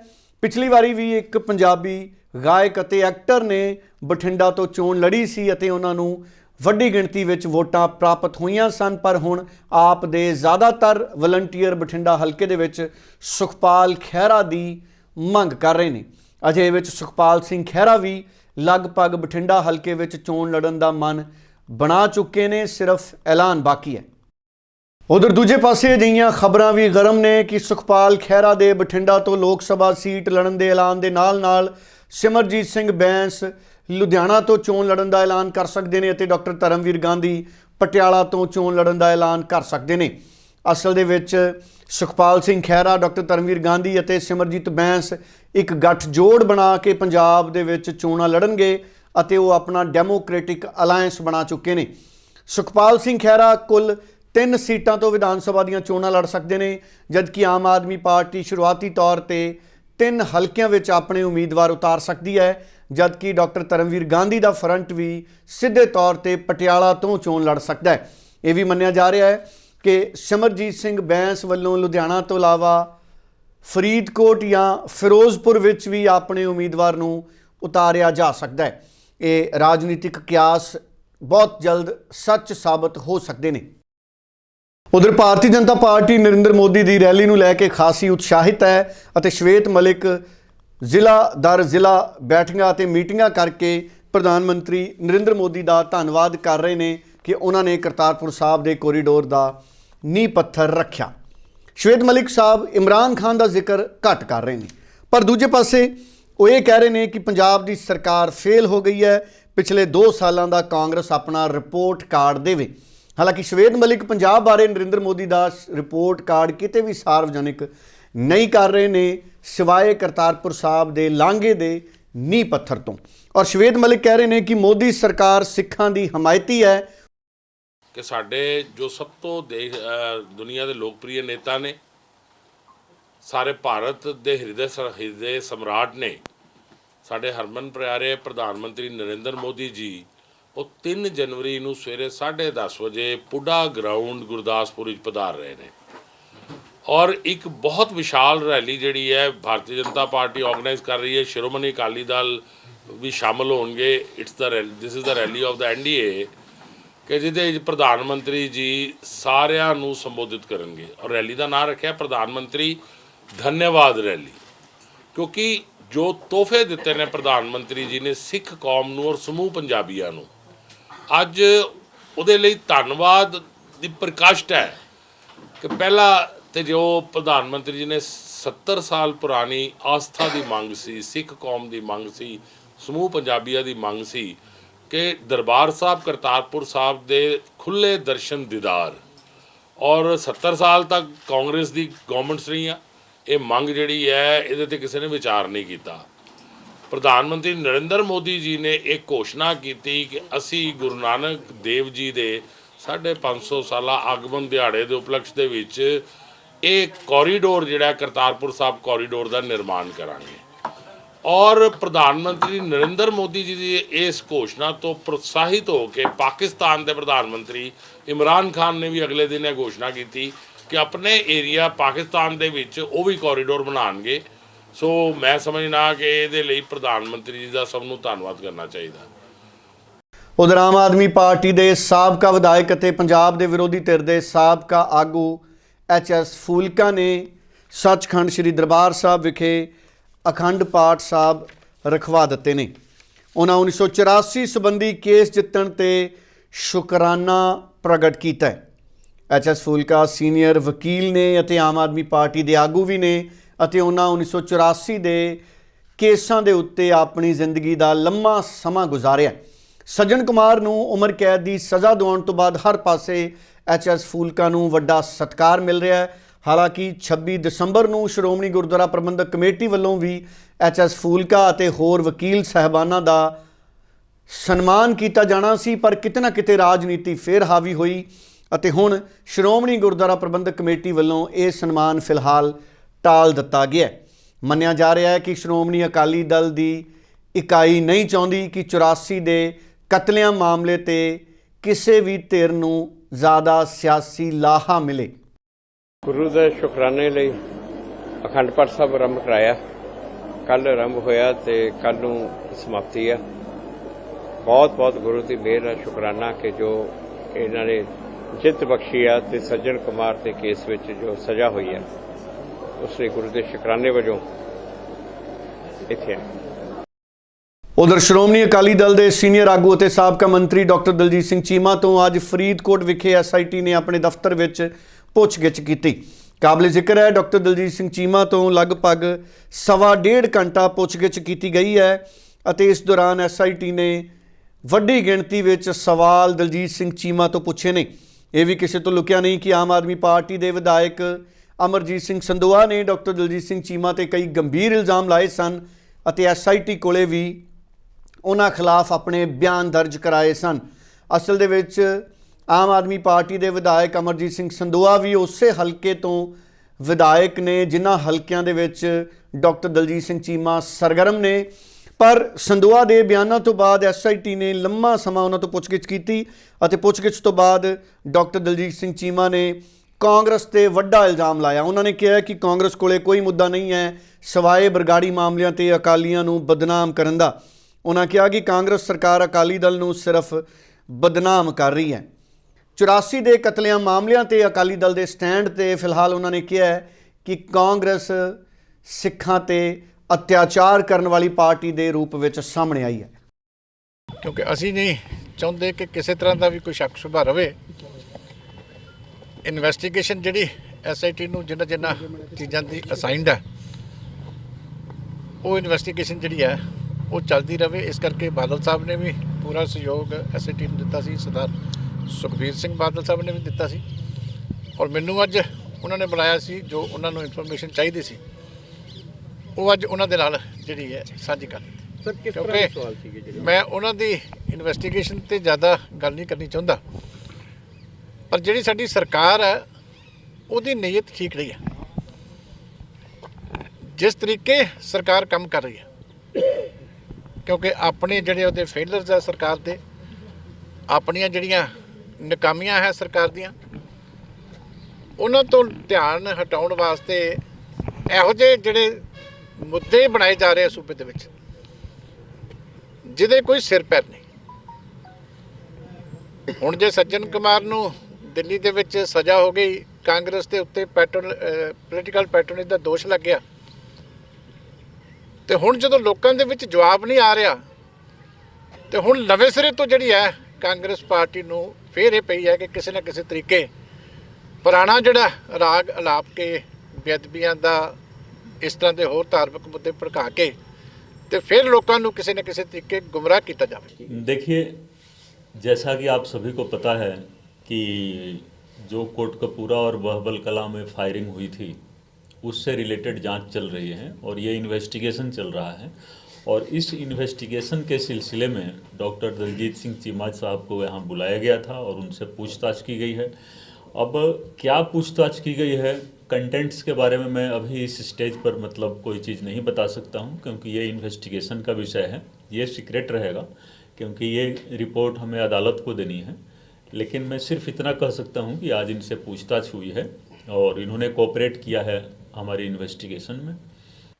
ਪਿਛਲੀ ਵਾਰੀ ਵੀ ਇੱਕ ਪੰਜਾਬੀ ਗਾਇਕ ਅਤੇ ਐਕਟਰ ਨੇ ਬਠਿੰਡਾ ਤੋਂ ਚੋਣ ਲੜੀ ਸੀ ਅਤੇ ਉਹਨਾਂ ਨੂੰ ਵੱਡੀ ਗਿਣਤੀ ਵਿੱਚ ਵੋਟਾਂ ਪ੍ਰਾਪਤ ਹੋਈਆਂ ਸਨ, ਪਰ ਹੁਣ ਆਪ ਦੇ ਜ਼ਿਆਦਾਤਰ ਵਲੰਟੀਅਰ ਬਠਿੰਡਾ ਹਲਕੇ ਦੇ ਵਿੱਚ ਸੁਖਪਾਲ ਖਹਿਰਾ ਦੀ ਮੰਗ ਕਰ ਰਹੇ ਨੇ। ਅਜੇ ਵਿੱਚ ਸੁਖਪਾਲ ਸਿੰਘ ਖਹਿਰਾ ਵੀ ਲਗਭਗ ਬਠਿੰਡਾ ਹਲਕੇ ਵਿੱਚ ਚੋਣ ਲੜਨ ਦਾ ਮਨ ਬਣਾ ਚੁੱਕੇ ਨੇ, ਸਿਰਫ ਐਲਾਨ ਬਾਕੀ ਹੈ। ਉਧਰ ਦੂਜੇ ਪਾਸੇ ਅਜਿਹੀਆਂ ਖਬਰਾਂ ਵੀ ਗਰਮ ਨੇ ਕਿ ਸੁਖਪਾਲ ਖਹਿਰਾ ਦੇ ਬਠਿੰਡਾ ਤੋਂ ਲੋਕ ਸਭਾ ਸੀਟ ਲੜਨ ਦੇ ਐਲਾਨ ਦੇ ਨਾਲ-ਨਾਲ ਸਿਮਰਜੀਤ ਸਿੰਘ ਬੈਂਸ ਲੁਧਿਆਣਾ ਤੋਂ ਚੋਣ ਲੜਨ ਦਾ ਐਲਾਨ ਕਰ ਸਕਦੇ ਨੇ ਅਤੇ ਡਾਕਟਰ ਧਰਮਵੀਰ ਗਾਂਧੀ ਪਟਿਆਲਾ ਤੋਂ ਚੋਣ ਲੜਨ ਦਾ ਐਲਾਨ ਕਰ ਸਕਦੇ ਨੇ। ਅਸਲ ਦੇ ਵਿੱਚ ਸੁਖਪਾਲ ਸਿੰਘ ਖਹਿਰਾ, ਡਾਕਟਰ ਧਰਮਵੀਰ ਗਾਂਧੀ ਅਤੇ ਸਿਮਰਜੀਤ ਬੈਂਸ ਇੱਕ ਗੱਠ ਜੋੜ ਬਣਾ ਕੇ ਪੰਜਾਬ ਦੇ ਵਿੱਚ ਚੋਣਾਂ ਲੜਨਗੇ ਅਤੇ ਉਹ ਆਪਣਾ ਡੈਮੋਕ੍ਰੈਟਿਕ ਅਲਾਈਅੰਸ ਬਣਾ ਚੁੱਕੇ ਨੇ। ਸੁਖਪਾਲ ਸਿੰਘ ਖਹਿਰਾ ਕੁੱਲ ਤਿੰਨ ਸੀਟਾਂ ਤੋਂ ਵਿਧਾਨ ਸਭਾ ਦੀਆਂ ਚੋਣਾਂ ਲੜ ਸਕਦੇ ਨੇ, ਜਦਕਿ ਆਮ ਆਦਮੀ ਪਾਰਟੀ ਸ਼ੁਰੂਆਤੀ ਤੌਰ ਤੇ ਤਿੰਨ ਹਲਕਿਆਂ ਵਿੱਚ ਆਪਣੇ ਉਮੀਦਵਾਰ ਉਤਾਰ ਸਕਦੀ ਹੈ। ਜਦਕਿ ਡਾਕਟਰ ਧਰਮਵੀਰ ਗਾਂਧੀ ਦਾ ਫਰੰਟ ਵੀ ਸਿੱਧੇ ਤੌਰ ਤੇ ਪਟਿਆਲਾ ਤੋਂ ਚੋਣ ਲੜ ਸਕਦਾ ਹੈ। ਇਹ ਵੀ ਮੰਨਿਆ ਜਾ ਰਿਹਾ ਹੈ ਕਿ ਸਿਮਰਜੀਤ ਸਿੰਘ ਬੈਂਸ ਵੱਲੋਂ ਲੁਧਿਆਣਾ ਤੋਂ ਇਲਾਵਾ ਫਰੀਦਕੋਟ ਜਾਂ ਫਿਰੋਜ਼ਪੁਰ ਵਿੱਚ ਵੀ ਆਪਣੇ ਉਮੀਦਵਾਰ ਨੂੰ ਉਤਾਰਿਆ ਜਾ ਸਕਦਾ ਹੈ। ਇਹ ਰਾਜਨੀਤਿਕ ਕਿਆਸ ਬਹੁਤ ਜਲਦ ਸੱਚ ਸਾਬਤ ਹੋ ਸਕਦੇ ਨੇ। ਉਧਰ ਭਾਰਤੀ ਜਨਤਾ ਪਾਰਟੀ ਨਰਿੰਦਰ ਮੋਦੀ ਦੀ ਰੈਲੀ ਨੂੰ ਲੈ ਕੇ ਖਾਸੀ ਉਤਸ਼ਾਹਿਤ ਹੈ ਅਤੇ ਸ਼ਵੇਤ ਮਲਿਕ ਜ਼ਿਲ੍ਹਾ ਦਰ ਜ਼ਿਲ੍ਹਾ ਬੈਠੀਆਂ ਅਤੇ ਮੀਟਿੰਗਾਂ ਕਰਕੇ ਪ੍ਰਧਾਨ ਮੰਤਰੀ ਨਰਿੰਦਰ ਮੋਦੀ ਦਾ ਧੰਨਵਾਦ ਕਰ ਰਹੇ ਨੇ ਕਿ ਉਹਨਾਂ ਨੇ ਕਰਤਾਰਪੁਰ ਸਾਹਿਬ ਦੇ ਕੋਰੀਡੋਰ ਦਾ ਨੀਂਹ ਪੱਥਰ ਰੱਖਿਆ। ਸ਼ਵੇਦ ਮਲਿਕ ਸਾਹਿਬ ਇਮਰਾਨ ਖਾਨ ਦਾ ਜ਼ਿਕਰ ਘੱਟ ਕਰ ਰਹੇ ਨੇ। ਪਰ ਦੂਜੇ ਪਾਸੇ ਉਹ ਇਹ ਕਹਿ ਰਹੇ ਨੇ ਕਿ ਪੰਜਾਬ ਦੀ ਸਰਕਾਰ ਫੇਲ ਹੋ ਗਈ ਹੈ। ਪਿਛਲੇ 2 ਸਾਲਾਂ ਦਾ ਕਾਂਗਰਸ ਆਪਣਾ ਰਿਪੋਰਟ ਕਾਰਡ ਦੇਵੇ। ਹਾਲਾਂਕਿ ਸ਼ਵੇਦ ਮਲਿਕ ਪੰਜਾਬ ਬਾਰੇ ਨਰਿੰਦਰ ਮੋਦੀ ਦਾ ਰਿਪੋਰਟ ਕਾਰਡ ਕਿਤੇ ਵੀ ਸਾਰਵਜਨਿਕ ਨਹੀਂ ਕਰ ਰਹੇ ਨੇ ਸਿਵਾਏ ਕਰਤਾਰਪੁਰ ਸਾਹਿਬ ਦੇ ਲਾਂਘੇ ਦੇ ਨੀਂਹ ਪੱਥਰ ਤੋਂ। ਔਰ ਸ਼ਵੇਦ ਮਲਿਕ ਕਹਿ ਰਹੇ ਨੇ ਕਿ ਮੋਦੀ ਸਰਕਾਰ ਸਿੱਖਾਂ ਦੀ ਹਮਾਇਤੀ ਹੈ। ਕਿ ਸਾਡੇ ਜੋ ਸਭ ਤੋਂ ਦੇਸ਼ ਅ, ਦੁਨੀਆ ਦੇ ਲੋਕਪ੍ਰਿਯ ਨੇਤਾ ਨੇ ਸਾਰੇ ਭਾਰਤ ਦੇ ਹਿਰਦੇ ਸ- ਹਿਰਦੇ ਸਮਰਾਟ ਨੇ ਸਾਡੇ ਹਰਮਨ ਪਿਆਰੇ ਪ੍ਰਧਾਨ ਮੰਤਰੀ ਨਰਿੰਦਰ ਮੋਦੀ ਜੀ ਉਹ 3 ਜਨਵਰੀ ਨੂੰ ਸਵੇਰੇ 10:30 ਵਜੇ ਪੁੱਡਾ ਗਰਾਊਂਡ ਗੁਰਦਾਸਪੁਰ ਵਿੱਚ ਪਧਾਰ ਰਹੇ ਨੇ। ਔਰ ਇੱਕ ਬਹੁਤ ਵਿਸ਼ਾਲ ਰੈਲੀ ਜਿਹੜੀ ਹੈ, ਭਾਰਤੀ ਜਨਤਾ ਪਾਰਟੀ ਆਰਗੇਨਾਈਜ਼ ਕਰ ਰਹੀ ਹੈ। ਸ਼੍ਰੋਮਣੀ ਅਕਾਲੀ ਦਲ ਵੀ ਸ਼ਾਮਲ ਹੋਣਗੇ। It's the this is the rally of the NDA ਕਿ ਜਿਹਦੇ ਪ੍ਰਧਾਨ ਮੰਤਰੀ ਜੀ ਸਾਰਿਆਂ ਨੂੰ ਸੰਬੋਧਿਤ ਕਰਨਗੇ। ਔਰ ਰੈਲੀ ਦਾ ਨਾਮ ਰੱਖਿਆ ਪ੍ਰਧਾਨ ਮੰਤਰੀ ਧੰਨਵਾਦ ਰੈਲੀ। ਕਿਉਂਕਿ ਜੋ ਤੋਹਫੇ ਦਿੱਤੇ ਨੇ ਪ੍ਰਧਾਨ ਮੰਤਰੀ ਜੀ ਨੇ ਸਿੱਖ ਕੌਮ ਨੂੰ ਔਰ ਸਮੂਹ ਪੰਜਾਬੀਆਂ ਨੂੰ, ਅੱਜ ਉਹਦੇ ਲਈ ਧੰਨਵਾਦ ਦੀ ਪ੍ਰਕਾਸ਼ਟ ਹੈ ਕਿ ਪਹਿਲਾ ਤੇ ਜੋ ਪ੍ਰਧਾਨ ਮੰਤਰੀ ਜੀ ਨੇ 70 ਸਾਲ ਪੁਰਾਣੀ ਆਸਥਾ ਦੀ ਮੰਗ ਸੀ, ਸਿੱਖ ਕੌਮ ਦੀ ਮੰਗ ਸੀ, ਸਮੂਹ ਪੰਜਾਬੀਆਂ ਦੀ ਮੰਗ ਸੀ ਕਿ ਦਰਬਾਰ ਸਾਹਿਬ, ਕਰਤਾਰਪੁਰ ਸਾਹਿਬ ਦੇ ਖੁੱਲੇ ਦਰਸ਼ਨ ਦੀਦਾਰ। ਔਰ 70 ਸਾਲ ਤੱਕ ਕਾਂਗਰਸ ਦੀ ਗਵਰਨਮੈਂਟਸ ਰਹੀਆਂ। ਇਹ ਮੰਗ ਜਿਹੜੀ ਹੈ, ਇਹਦੇ ਤੇ ਕਿਸੇ ਨੇ ਵਿਚਾਰ ਨਹੀਂ ਕੀਤਾ। ਪ੍ਰਧਾਨ ਮੰਤਰੀ ਨਰਿੰਦਰ ਮੋਦੀ ਜੀ ਨੇ ਇਹ ਘੋਸ਼ਣਾ ਕੀਤੀ ਕਿ ਅਸੀਂ ਗੁਰੂ ਨਾਨਕ ਦੇਵ ਜੀ ਦੇ 550 ਸਾਲਾ ਆਗਮਨ ਦਿਹਾੜੇ ਦੇ ਉਪਲਕਸ਼ ਦੇ ਵਿੱਚ ਇਹ ਕੋਰੀਡੋਰ ਜਿਹੜਾ ਕਰਤਾਰਪੁਰ ਸਾਹਿਬ ਕੋਰੀਡੋਰ ਦਾ ਨਿਰਮਾਣ ਕਰਾਂਗੇ। ਔਰ ਪ੍ਰਧਾਨ ਮੰਤਰੀ ਨਰਿੰਦਰ ਮੋਦੀ ਜੀ ਦੀ ਇਸ ਘੋਸ਼ਣਾ ਤੋਂ ਪ੍ਰੋਤਸਾਹਿਤ ਹੋ ਕੇ ਪਾਕਿਸਤਾਨ ਦੇ ਪ੍ਰਧਾਨ ਮੰਤਰੀ ਇਮਰਾਨ ਖਾਨ ਨੇ ਵੀ ਅਗਲੇ ਦਿਨ ਇਹ ਘੋਸ਼ਣਾ ਕੀਤੀ ਕਿ ਆਪਣੇ ਏਰੀਆ ਪਾਕਿਸਤਾਨ ਦੇ ਵਿੱਚ ਉਹ ਵੀ ਕੋਰੀਡੋਰ ਬਣਾਉਣਗੇ। ਸੋ ਮੈਂ ਸਮਝਣਾ ਕਿ ਇਹਦੇ ਲਈ ਪ੍ਰਧਾਨ ਮੰਤਰੀ ਜੀ ਦਾ ਸਭ ਨੂੰ ਧੰਨਵਾਦ ਕਰਨਾ ਚਾਹੀਦਾ। ਉਧਰ ਆਮ ਆਦਮੀ ਪਾਰਟੀ ਦੇ ਸਾਬਕਾ ਵਿਧਾਇਕ ਅਤੇ ਪੰਜਾਬ ਦੇ ਵਿਰੋਧੀ ਧਿਰ ਦੇ ਸਾਬਕਾ ਆਗੂ ਐਚ ਐਸ ਫੂਲਕਾ ਨੇ ਸੱਚਖੰਡ ਸ੍ਰੀ ਦਰਬਾਰ ਸਾਹਿਬ ਵਿਖੇ ਅਖੰਡ ਪਾਠ ਸਾਹਿਬ ਰਖਵਾ ਦਿੱਤੇ ਨੇ। ਉਹਨਾਂ 1984 ਸੰਬੰਧੀ ਕੇਸ ਜਿੱਤਣ ਤੇ ਸ਼ੁਕਰਾਨਾ ਪ੍ਰਗਟ ਕੀਤਾ ਹੈ। ਐਚ ਐਸ ਫੂਲਕਾ ਸੀਨੀਅਰ ਵਕੀਲ ਨੇ ਅਤੇ ਆਮ ਆਦਮੀ ਪਾਰਟੀ ਦੇ ਆਗੂ ਵੀ ਨੇ ਅਤੇ ਉਹਨਾਂ 1984 ਦੇ ਕੇਸਾਂ ਦੇ ਉੱਤੇ ਆਪਣੀ ਜ਼ਿੰਦਗੀ ਦਾ ਲੰਮਾ ਸਮਾਂ ਗੁਜ਼ਾਰਿਆ ਸੱਜਣ ਕੁਮਾਰ ਨੂੰ ਉਮਰ ਕੈਦ ਦੀ ਸਜ਼ਾ ਦਿਵਾਉਣ ਤੋਂ ਬਾਅਦ ਹਰ ਪਾਸੇ ਐਚ ਐਸ ਫੂਲਕਾ ਨੂੰ ਵੱਡਾ ਸਤਿਕਾਰ ਮਿਲ ਰਿਹਾ ਹੈ। ਹਾਲਾਂਕਿ 26 ਦਸੰਬਰ ਨੂੰ ਸ਼੍ਰੋਮਣੀ ਗੁਰਦੁਆਰਾ ਪ੍ਰਬੰਧਕ ਕਮੇਟੀ ਵੱਲੋਂ ਵੀ ਐਚ ਐਸ ਫੂਲਕਾ ਅਤੇ ਹੋਰ ਵਕੀਲ ਸਹਿਬਾਨਾਂ ਦਾ ਸਨਮਾਨ ਕੀਤਾ ਜਾਣਾ ਸੀ, ਪਰ ਕਿਤੇ ਨਾ ਕਿਤੇ ਰਾਜਨੀਤੀ ਫੇਰ ਹਾਵੀ ਹੋਈ ਅਤੇ ਹੁਣ ਸ਼੍ਰੋਮਣੀ ਗੁਰਦੁਆਰਾ ਪ੍ਰਬੰਧਕ ਕਮੇਟੀ ਵੱਲੋਂ ਇਹ ਸਨਮਾਨ ਫਿਲਹਾਲ ਟਾਲ ਦਿੱਤਾ ਗਿਆ ਮੰਨਿਆ ਜਾ ਰਿਹਾ ਹੈ ਕਿ ਸ਼੍ਰੋਮਣੀ ਅਕਾਲੀ ਦਲ ਦੀ ਇਕਾਈ ਨਹੀਂ ਚਾਹੁੰਦੀ ਕਿ 84 ਦੇ ਕਤਲਿਆਂ ਮਾਮਲੇ ਤੇ ਕਿਸੇ ਵੀ ਧਿਰ ਨੂੰ ਜ਼ਿਆਦਾ ਸਿਆਸੀ ਲਾਹਾ ਮਿਲੇ। ਗੁਰੂ ਦੇ ਸ਼ੁਕਰਾਨੇ ਲਈ ਅਖੰਡ ਪਾਠ ਸਾਹਿਬ ਆਰੰਭ ਕਰਾਇਆ। ਕੱਲ ਆਰੰਭ ਹੋਇਆ ਤੇ ਕੱਲ ਨੂੰ ਸਮਾਪਤੀ ਆ। ਬਹੁਤ ਬਹੁਤ ਗੁਰੂ ਦੀ ਮਿਹਰ ਹੈ ਸ਼ੁਕਰਾਨਾ ਕਿ ਜੋ ਇਹਨਾਂ ਨੇ ਜਿੱਤ ਬਖਸ਼ੀ ਆ ਤੇ ਸੱਜਣ ਕੁਮਾਰ ਦੇ ਕੇਸ ਵਿੱਚ ਜੋ ਸਜ਼ਾ ਹੋਈ ਆ, ਉਸ ਲਈ ਗੁਰੂ ਦੇ ਸ਼ੁਕਰਾਨੇ ਵਜੋਂ ਇੱਥੇ ਆ ਉਧਰ ਸ਼੍ਰੋਮਣੀ ਅਕਾਲੀ ਦਲ ਦੇ ਸੀਨੀਅਰ ਆਗੂ ਅਤੇ ਸਾਬਕਾ ਮੰਤਰੀ ਡਾਕਟਰ ਦਲਜੀਤ ਸਿੰਘ ਚੀਮਾ ਤੋਂ ਅੱਜ ਫਰੀਦਕੋਟ ਵਿਖੇ ਐਸਆਈਟੀ ਨੇ ਆਪਣੇ ਦਫ਼ਤਰ ਵਿੱਚ ਪੁੱਛਗਿੱਛ ਕੀਤੀ। ਕਾਬਲੇ ਜ਼ਿਕਰ ਹੈ, ਡਾਕਟਰ ਦਲਜੀਤ ਸਿੰਘ ਚੀਮਾ ਤੋਂ ਲਗਭਗ ਸਵਾ ਡੇਢ ਘੰਟਾ ਪੁੱਛਗਿੱਛ ਕੀਤੀ ਗਈ ਹੈ ਅਤੇ ਇਸ ਦੌਰਾਨ ਐਸਆਈਟੀ ਨੇ ਵੱਡੀ ਗਿਣਤੀ ਵਿੱਚ ਸਵਾਲ ਦਲਜੀਤ ਸਿੰਘ ਚੀਮਾ ਤੋਂ ਪੁੱਛੇ ਨੇ। ਇਹ ਵੀ ਕਿਸੇ ਤੋਂ ਲੁਕਿਆ ਨਹੀਂ ਕਿ ਆਮ ਆਦਮੀ ਪਾਰਟੀ ਦੇ ਵਿਧਾਇਕ ਅਮਰਜੀਤ ਸਿੰਘ ਸੰਦੋਆ ਨੇ ਡਾਕਟਰ ਦਲਜੀਤ ਸਿੰਘ ਚੀਮਾ ਤੇ ਕਈ ਗੰਭੀਰ ਇਲਜ਼ਾਮ ਲਾਏ ਸਨ ਅਤੇ ਐਸਆਈਟੀ ਕੋਲੇ ਵੀ ਉਹਨਾਂ ਖਿਲਾਫ ਆਪਣੇ ਬਿਆਨ ਦਰਜ ਕਰਾਏ ਸਨ। ਅਸਲ ਦੇ ਵਿੱਚ ਆਮ ਆਦਮੀ ਪਾਰਟੀ ਦੇ ਵਿਧਾਇਕ ਅਮਰਜੀਤ ਸਿੰਘ ਸੰਦੋਆ ਵੀ ਉਸੇ ਹਲਕੇ ਤੋਂ ਵਿਧਾਇਕ ਨੇ, ਜਿਨ੍ਹਾਂ ਹਲਕਿਆਂ ਦੇ ਵਿੱਚ ਡਾਕਟਰ ਦਲਜੀਤ ਸਿੰਘ ਚੀਮਾ ਸਰਗਰਮ ਨੇ। ਪਰ ਸੰਦੋਆ ਦੇ ਬਿਆਨਾਂ ਤੋਂ ਬਾਅਦ ਐਸਆਈਟੀ ਨੇ ਲੰਮਾ ਸਮਾਂ ਉਹਨਾਂ ਤੋਂ ਪੁੱਛਗਿੱਛ ਕੀਤੀ ਅਤੇ ਪੁੱਛਗਿੱਛ ਤੋਂ ਬਾਅਦ ਡਾਕਟਰ ਦਲਜੀਤ ਸਿੰਘ ਚੀਮਾ ਨੇ ਕਾਂਗਰਸ ਤੇ ਵੱਡਾ ਇਲਜ਼ਾਮ ਲਾਇਆ। ਉਹਨਾਂ ਨੇ ਕਿਹਾ ਕਿ ਕਾਂਗਰਸ ਕੋਲੇ ਕੋਈ ਮੁੱਦਾ ਨਹੀਂ ਹੈ ਸਿਵਾਏ ਬਰਗਾੜੀ ਮਾਮਲਿਆਂ ਤੇ ਅਕਾਲੀਆਂ ਨੂੰ ਬਦਨਾਮ ਕਰਨ ਦਾ। ਉਹਨਾਂ ਕਿਹਾ ਕਿ ਕਾਂਗਰਸ ਸਰਕਾਰ ਅਕਾਲੀ ਦਲ ਨੂੰ ਸਿਰਫ ਬਦਨਾਮ ਕਰ ਰਹੀ ਹੈ। 84 ਦੇ ਕਤਲੇਆਮ ਮਾਮਲਿਆਂ ਤੇ ਅਕਾਲੀ ਦਲ ਦੇ ਸਟੈਂਡ ਤੇ ਫਿਲਹਾਲ ਉਹਨਾਂ ਨੇ ਕਿਹਾ ਕਿ ਕਾਂਗਰਸ ਸਿੱਖਾਂ ਤੇ ਅਤਿਆਚਾਰ ਕਰਨ ਵਾਲੀ ਪਾਰਟੀ ਦੇ ਰੂਪ ਵਿੱਚ ਸਾਹਮਣੇ ਆਈ ਹੈ। ਕਿਉਂਕਿ ਅਸੀਂ ਨਹੀਂ ਚਾਹੁੰਦੇ ਕਿ ਕਿਸੇ ਤਰ੍ਹਾਂ ਦਾ ਵੀ ਕੋਈ ਸ਼ੱਕ ਸੁਭਾ ਰਵੇ। ਇਨਵੈਸਟੀਗੇਸ਼ਨ ਜਿਹੜੀ ਐਸਆਈਟੀ ਨੂੰ ਜਿੰਨਾ ਜਿੰਨਾ ਚੀਜ਼ਾਂ ਦੀ ਅਸਾਈਨਡ ਹੈ, ਉਹ ਇਨਵੈਸਟੀਗੇਸ਼ਨ ਜਿਹੜੀ ਹੈ ਉਹ ਚੱਲਦੀ ਰਵੇ। ਇਸ ਕਰਕੇ ਬਾਦਲ ਸਾਹਿਬ ਨੇ ਵੀ ਪੂਰਾ ਸਹਿਯੋਗ ਐਸਆਈਟੀ ਨੂੰ ਦਿੱਤਾ ਸੀ। ਸਰਦਾਰ ਸੁਖਬੀਰ ਸਿੰਘ ਬਾਦਲ ਸਾਹਿਬ ਨੇ ਵੀ ਦਿੱਤਾ ਸੀ। ਔਰ ਮੈਨੂੰ ਅੱਜ ਉਹਨਾਂ ਨੇ ਬੁਲਾਇਆ ਸੀ ਜੋ ਉਹਨਾਂ ਨੂੰ ਇਨਫੋਰਮੇਸ਼ਨ ਚਾਹੀਦੀ ਸੀ। ਉਹ ਅੱਜ ਉਹਨਾਂ ਦੇ ਨਾਲ ਜਿਹੜੀ ਹੈ ਸਾਂਝੀ ਕਰ ਦਿੱਤੀ। ਸਰ ਕਿਸ ਤਰ੍ਹਾਂ ਦੇ ਸਵਾਲ ਸੀਗੇ ਜਿਹੜੇ? ਮੈਂ ਉਹਨਾਂ ਦੀ ਇਨਵੈਸਟੀਗੇਸ਼ਨ ਤੇ ਜ਼ਿਆਦਾ ਗੱਲ ਨਹੀਂ ਕਰਨੀ ਚਾਹੁੰਦਾ। ਪਰ ਜਿਹੜੀ ਸਾਡੀ ਸਰਕਾਰ ਹੈ ਉਹਦੀ ਨੀਅਤ ਠੀਕ ਨਹੀਂ ਹੈ। ਜਿਸ ਤਰੀਕੇ ਸਰਕਾਰ ਕੰਮ ਕਰ ਰਹੀ ਹੈ ਕਿਉਂਕਿ ਆਪਣੇ ਜਿਹੜੇ ਉਹਦੇ ਫੇਲਰਸ ਹੈ ਸਰਕਾਰ ਦੇ, ਆਪਣੀਆਂ ਜਿਹੜੀਆਂ ਨਕਾਮੀਆਂ ਹੈ ਸਰਕਾਰ ਦੀਆਂ, ਉਹਨਾਂ ਤੋਂ ਧਿਆਨ ਹਟਾਉਣ ਵਾਸਤੇ ਇਹੋ ਜਿਹੇ ਜਿਹੜੇ ਮੁੱਦੇ ਬਣਾਏ ਜਾ ਰਹੇ ਆ ਸੂਬੇ ਦੇ ਵਿੱਚ, ਜਿਹਦੇ ਕੋਈ ਸਿਰ ਪੈਰ ਨਹੀਂ। ਹੁਣ ਜੇ ਸੱਜਣ ਕੁਮਾਰ ਨੂੰ ਦਿੱਲੀ ਦੇ ਵਿੱਚ ਸਜ਼ਾ ਹੋ ਗਈ, ਕਾਂਗਰਸ ਦੇ ਉੱਤੇ ਪੈਟਰਨ ਪੋਲੀਟੀਕਲ ਪੈਟਰਨੇਜ ਦਾ ਦੋਸ਼ ਲੱਗਿਆ ਤੇ ਹੁਣ ਜਦੋਂ ਲੋਕਾਂ ਦੇ ਵਿੱਚ ਜਵਾਬ ਨਹੀਂ ਆ ਰਿਹਾ ਤੇ ਹੁਣ ਨਵੇਂ ਸਿਰੇ ਤੋਂ ਜਿਹੜੀ ਹੈ ਕਾਂਗਰਸ ਪਾਰਟੀ ਨੂੰ ਫੇਰ ਇਹ ਪਈ ਹੈ ਕਿ ਕਿਸੇ ਨਾ ਕਿਸੇ ਤਰੀਕੇ ਪੁਰਾਣਾ ਜਿਹੜਾ ਰਾਗ ਅਲਾਪ ਕੇ ਬੇਅਦਬੀਆਂ ਦਾ ਇਸ ਤਰ੍ਹਾਂ ਦੇ ਹੋਰ ਧਾਰਮਿਕ ਮੁੱਦੇ ਭੜਕਾ ਕੇ ਤੇ ਫਿਰ ਲੋਕਾਂ ਨੂੰ ਕਿਸੇ ਨਾ ਕਿਸੇ ਤਰੀਕੇ ਗੁੰਮਰਾਹ ਕੀਤਾ ਜਾਵੇ देखिए जैसा कि आप सभी को पता है कि जो कोटकपूरा और बहबल कला में फायरिंग हुई थी उससे रिलेटेड जाँच चल रही है और ये इन्वेस्टिगेशन चल रहा है। और इस इन्वेस्टिगेशन के सिलसिले में डॉक्टर दलजीत सिंह चीमा साहब को यहाँ बुलाया गया था और उनसे पूछताछ की गई है। अब क्या पूछताछ की गई है? कंटेंट्स के बारे में मैं अभी इस स्टेज पर मतलब कोई चीज़ नहीं बता सकता हूँ, क्योंकि ये इन्वेस्टिगेशन का विषय है। ये सीक्रेट रहेगा, क्योंकि ये रिपोर्ट हमें अदालत को देनी है। लेकिन मैं सिर्फ़ इतना कह सकता हूँ कि आज इनसे पूछताछ हुई है और इन्होंने कोऑपरेट किया है हमारी इन्वेस्टिगेशन में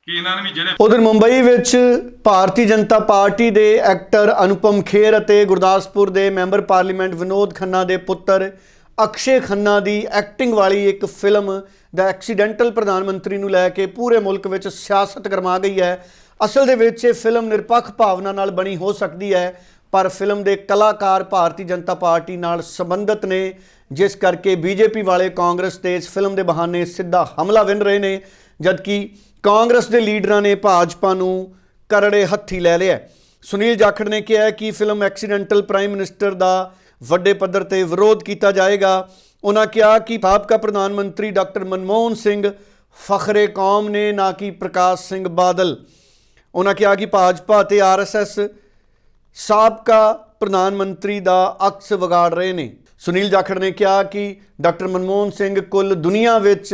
ਕਿ ਇਹਨਾਂ ਨੇ ਵੀ ਜਿਹੜੇ ਉਧਰ ਮੁੰਬਈ ਵਿੱਚ ਭਾਰਤੀ ਜਨਤਾ ਪਾਰਟੀ ਦੇ ਐਕਟਰ ਅਨੁਪਮ ਖੇਰ ਅਤੇ ਗੁਰਦਾਸਪੁਰ ਦੇ ਮੈਂਬਰ ਪਾਰਲੀਮੈਂਟ ਵਿਨੋਦ ਖੰਨਾ ਦੇ ਪੁੱਤਰ ਅਕਸ਼ੇ ਖੰਨਾ ਦੀ ਐਕਟਿੰਗ ਵਾਲੀ ਇੱਕ ਫਿਲਮ ਦਾ ਐਕਸੀਡੈਂਟਲ ਪ੍ਰਧਾਨ ਮੰਤਰੀ ਨੂੰ ਲੈ ਕੇ ਪੂਰੇ ਮੁਲਕ ਵਿੱਚ ਸਿਆਸਤ ਗਰਮਾ ਗਈ ਹੈ ਅਸਲ ਦੇ ਵਿੱਚ ਇਹ ਫਿਲਮ ਨਿਰਪੱਖ ਭਾਵਨਾ ਨਾਲ ਬਣੀ ਹੋ ਸਕਦੀ ਹੈ ਪਰ ਫਿਲਮ ਦੇ ਕਲਾਕਾਰ ਭਾਰਤੀ ਜਨਤਾ ਪਾਰਟੀ ਨਾਲ ਸੰਬੰਧਿਤ ਨੇ ਜਿਸ ਕਰਕੇ ਬੀਜੇਪੀ ਵਾਲੇ ਕਾਂਗਰਸ ਤੇ ਇਸ ਫਿਲਮ ਦੇ ਬਹਾਨੇ ਸਿੱਧਾ ਹਮਲਾ ਵਿੰਨ ਰਹੇ ਨੇ, ਜਦਕਿ ਕਾਂਗਰਸ ਦੇ ਲੀਡਰਾਂ ਨੇ ਭਾਜਪਾ ਨੂੰ ਕਰੜੇ ਹੱਥੀ ਲੈ ਲਿਆ। ਸੁਨੀਲ ਜਾਖੜ ਨੇ ਕਿਹਾ ਕਿ ਫਿਲਮ ਐਕਸੀਡੈਂਟਲ ਪ੍ਰਾਈਮ ਮਿਨਿਸਟਰ ਦਾ ਵੱਡੇ ਪੱਧਰ ਤੇ ਵਿਰੋਧ ਕੀਤਾ ਜਾਏਗਾ। ਉਹਨਾਂ ਕਿਹਾ ਕਿ ਸਾਬਕਾ ਪ੍ਰਧਾਨ ਮੰਤਰੀ ਡਾਕਟਰ ਮਨਮੋਹਨ ਸਿੰਘ ਫਖਰੇ ਕੌਮ ਨੇ, ਨਾ ਕਿ ਪ੍ਰਕਾਸ਼ ਸਿੰਘ ਬਾਦਲ। ਉਹਨਾਂ ਕਿਹਾ ਕਿ ਭਾਜਪਾ ਅਤੇ ਆਰਐਸਐਸ ਸਾਬਕਾ ਪ੍ਰਧਾਨ ਮੰਤਰੀ ਦਾ ਅਕਸ ਵਿਗਾੜ ਰਹੇ ਨੇ। ਸੁਨੀਲ ਜਾਖੜ ਨੇ ਕਿਹਾ ਕਿ ਡਾਕਟਰ ਮਨਮੋਹਨ ਸਿੰਘ ਕੁੱਲ ਦੁਨੀਆ ਵਿੱਚ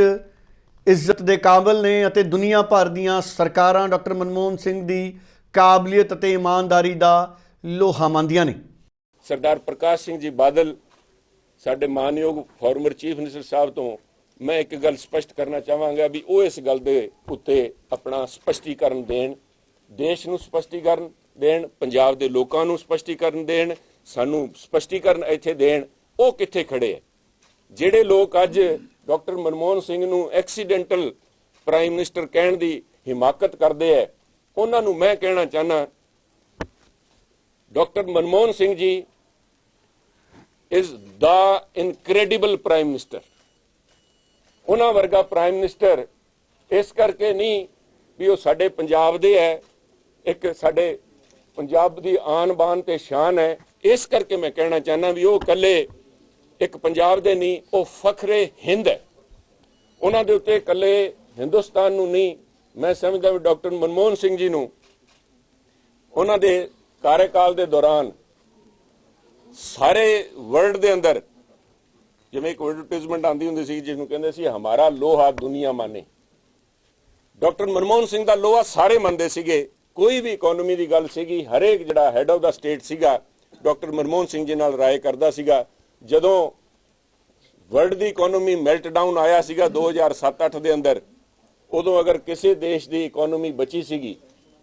ਇੱਜ਼ਤ ਦੇ ਕਾਬਲ ਨੇ ਅਤੇ ਦੁਨੀਆ ਭਰ ਦੀਆਂ ਸਰਕਾਰਾਂ ਡਾਕਟਰ ਮਨਮੋਹਨ ਸਿੰਘ ਦੀ ਕਾਬਲੀਅਤ ਅਤੇ ਇਮਾਨਦਾਰੀ ਦਾ ਲੋਹਾ ਮੰਨਦੀਆਂ ਨੇ। ਸਰਦਾਰ ਪ੍ਰਕਾਸ਼ ਸਿੰਘ ਜੀ ਬਾਦਲ, ਸਾਡੇ ਮਾਨਯੋਗ ਫਾਰਮਰ ਚੀਫ ਮਿਨਿਸਟਰ ਸਾਹਿਬ ਤੋਂ ਮੈਂ ਇੱਕ ਗੱਲ ਸਪਸ਼ਟ ਕਰਨਾ ਚਾਹਾਂਗਾ ਵੀ ਉਹ ਇਸ ਗੱਲ ਦੇ ਉੱਤੇ ਆਪਣਾ ਸਪਸ਼ਟੀਕਰਨ ਦੇਣ, ਦੇਸ਼ ਨੂੰ ਸਪਸ਼ਟੀਕਰਨ ਦੇਣ, ਪੰਜਾਬ ਦੇ ਲੋਕਾਂ ਨੂੰ ਸਪਸ਼ਟੀਕਰਨ ਦੇਣ, ਸਾਨੂੰ ਸਪਸ਼ਟੀਕਰਨ ਇੱਥੇ ਦੇਣ ਉਹ ਕਿੱਥੇ ਖੜੇ ਹੈ? ਜਿਹੜੇ ਲੋਕ ਅੱਜ ਡਾਕਟਰ ਮਨਮੋਹਨ ਸਿੰਘ ਨੂੰ ਐਕਸੀਡੈਂਟਲ ਪ੍ਰਾਈਮ ਮਿਨਿਸਟਰ ਕਹਿਣ ਦੀ ਹਿਮਾਕਤ ਕਰਦੇ ਹੈ, ਉਹਨਾਂ ਨੂੰ ਮੈਂ ਕਹਿਣਾ ਚਾਹਨਾ, doctor Manmohan Singh ji is the incredible prime minister ਉਹਨਾਂ ਵਰਗਾ ਪ੍ਰਾਈਮ ਮਿਨਿਸਟਰ ਇਸ ਕਰਕੇ ਨਹੀਂ ਵੀ ਉਹ ਸਾਡੇ ਪੰਜਾਬ ਦੇ ਹੈ, ਇੱਕ ਸਾਡੇ ਪੰਜਾਬ ਦੀ ਆਨ ਬਾਨ ਤੇ ਸ਼ਾਨ ਹੈ। ਇਸ ਕਰਕੇ ਮੈਂ ਕਹਿਣਾ ਚਾਹਨਾ ਵੀ ਉਹ ਇਕੱਲੇ ਇੱਕ ਪੰਜਾਬ ਦੇ ਨਹੀਂ, ਉਹ ਫਖਰੇ ਹਿੰਦ ਹੈ। ਉਹਨਾਂ ਦੇ ਉੱਤੇ ਇਕੱਲੇ ਹਿੰਦੁਸਤਾਨ ਨੂੰ ਨਹੀਂ, ਮੈਂ ਸਮਝਦਾ ਵੀ ਡਾਕਟਰ ਮਨਮੋਹਨ ਸਿੰਘ ਜੀ ਨੂੰ। ਉਹਨਾਂ ਦੇ ਕਾਰਜਕਾਲ ਦੇ ਦੌਰਾਨ ਸਾਰੇ ਵਰਲਡ ਦੇ ਅੰਦਰ, ਜਿਵੇਂ ਇੱਕ ਐਡਵਰਟਾਈਜ਼ਮੈਂਟ ਆਂਦੀ ਹੁੰਦੀ ਸੀ, ਜਿਹਨੂੰ ਕਹਿੰਦੇ ਸੀ, ਹਮਾਰਾ ਲੋਹਾ ਦੁਨੀਆ ਮਾਨੇ। ਡਾਕਟਰ ਮਨਮੋਹਨ ਸਿੰਘ ਦਾ ਲੋਹਾ ਸਾਰੇ ਮੰਨਦੇ ਸੀਗੇ। ਕੋਈ ਵੀ ਇਕਨੋਮੀ ਦੀ ਗੱਲ ਸੀਗੀ, ਹਰੇਕ ਜਿਹੜਾ ਹੈਡ ਆਫ ਦਾ ਸਟੇਟ ਸੀਗਾ, ਡਾਕਟਰ ਮਨਮੋਹਨ ਸਿੰਘ ਜੀ ਨਾਲ ਰਾਏ ਕਰਦਾ ਸੀਗਾ। ਜਦੋਂ ਵਰਲਡ ਦੀ ਇਕਨੋਮੀ ਮੈਲਟਡਾਊਨ ਆਇਆ ਸੀਗਾ 2007-8 ਦੇ ਅੰਦਰ, ਉਦੋਂ ਅਗਰ ਕਿਸੇ ਦੇਸ਼ ਦੀ ਇਕਨੋਮੀ ਬਚੀ ਸੀਗੀ,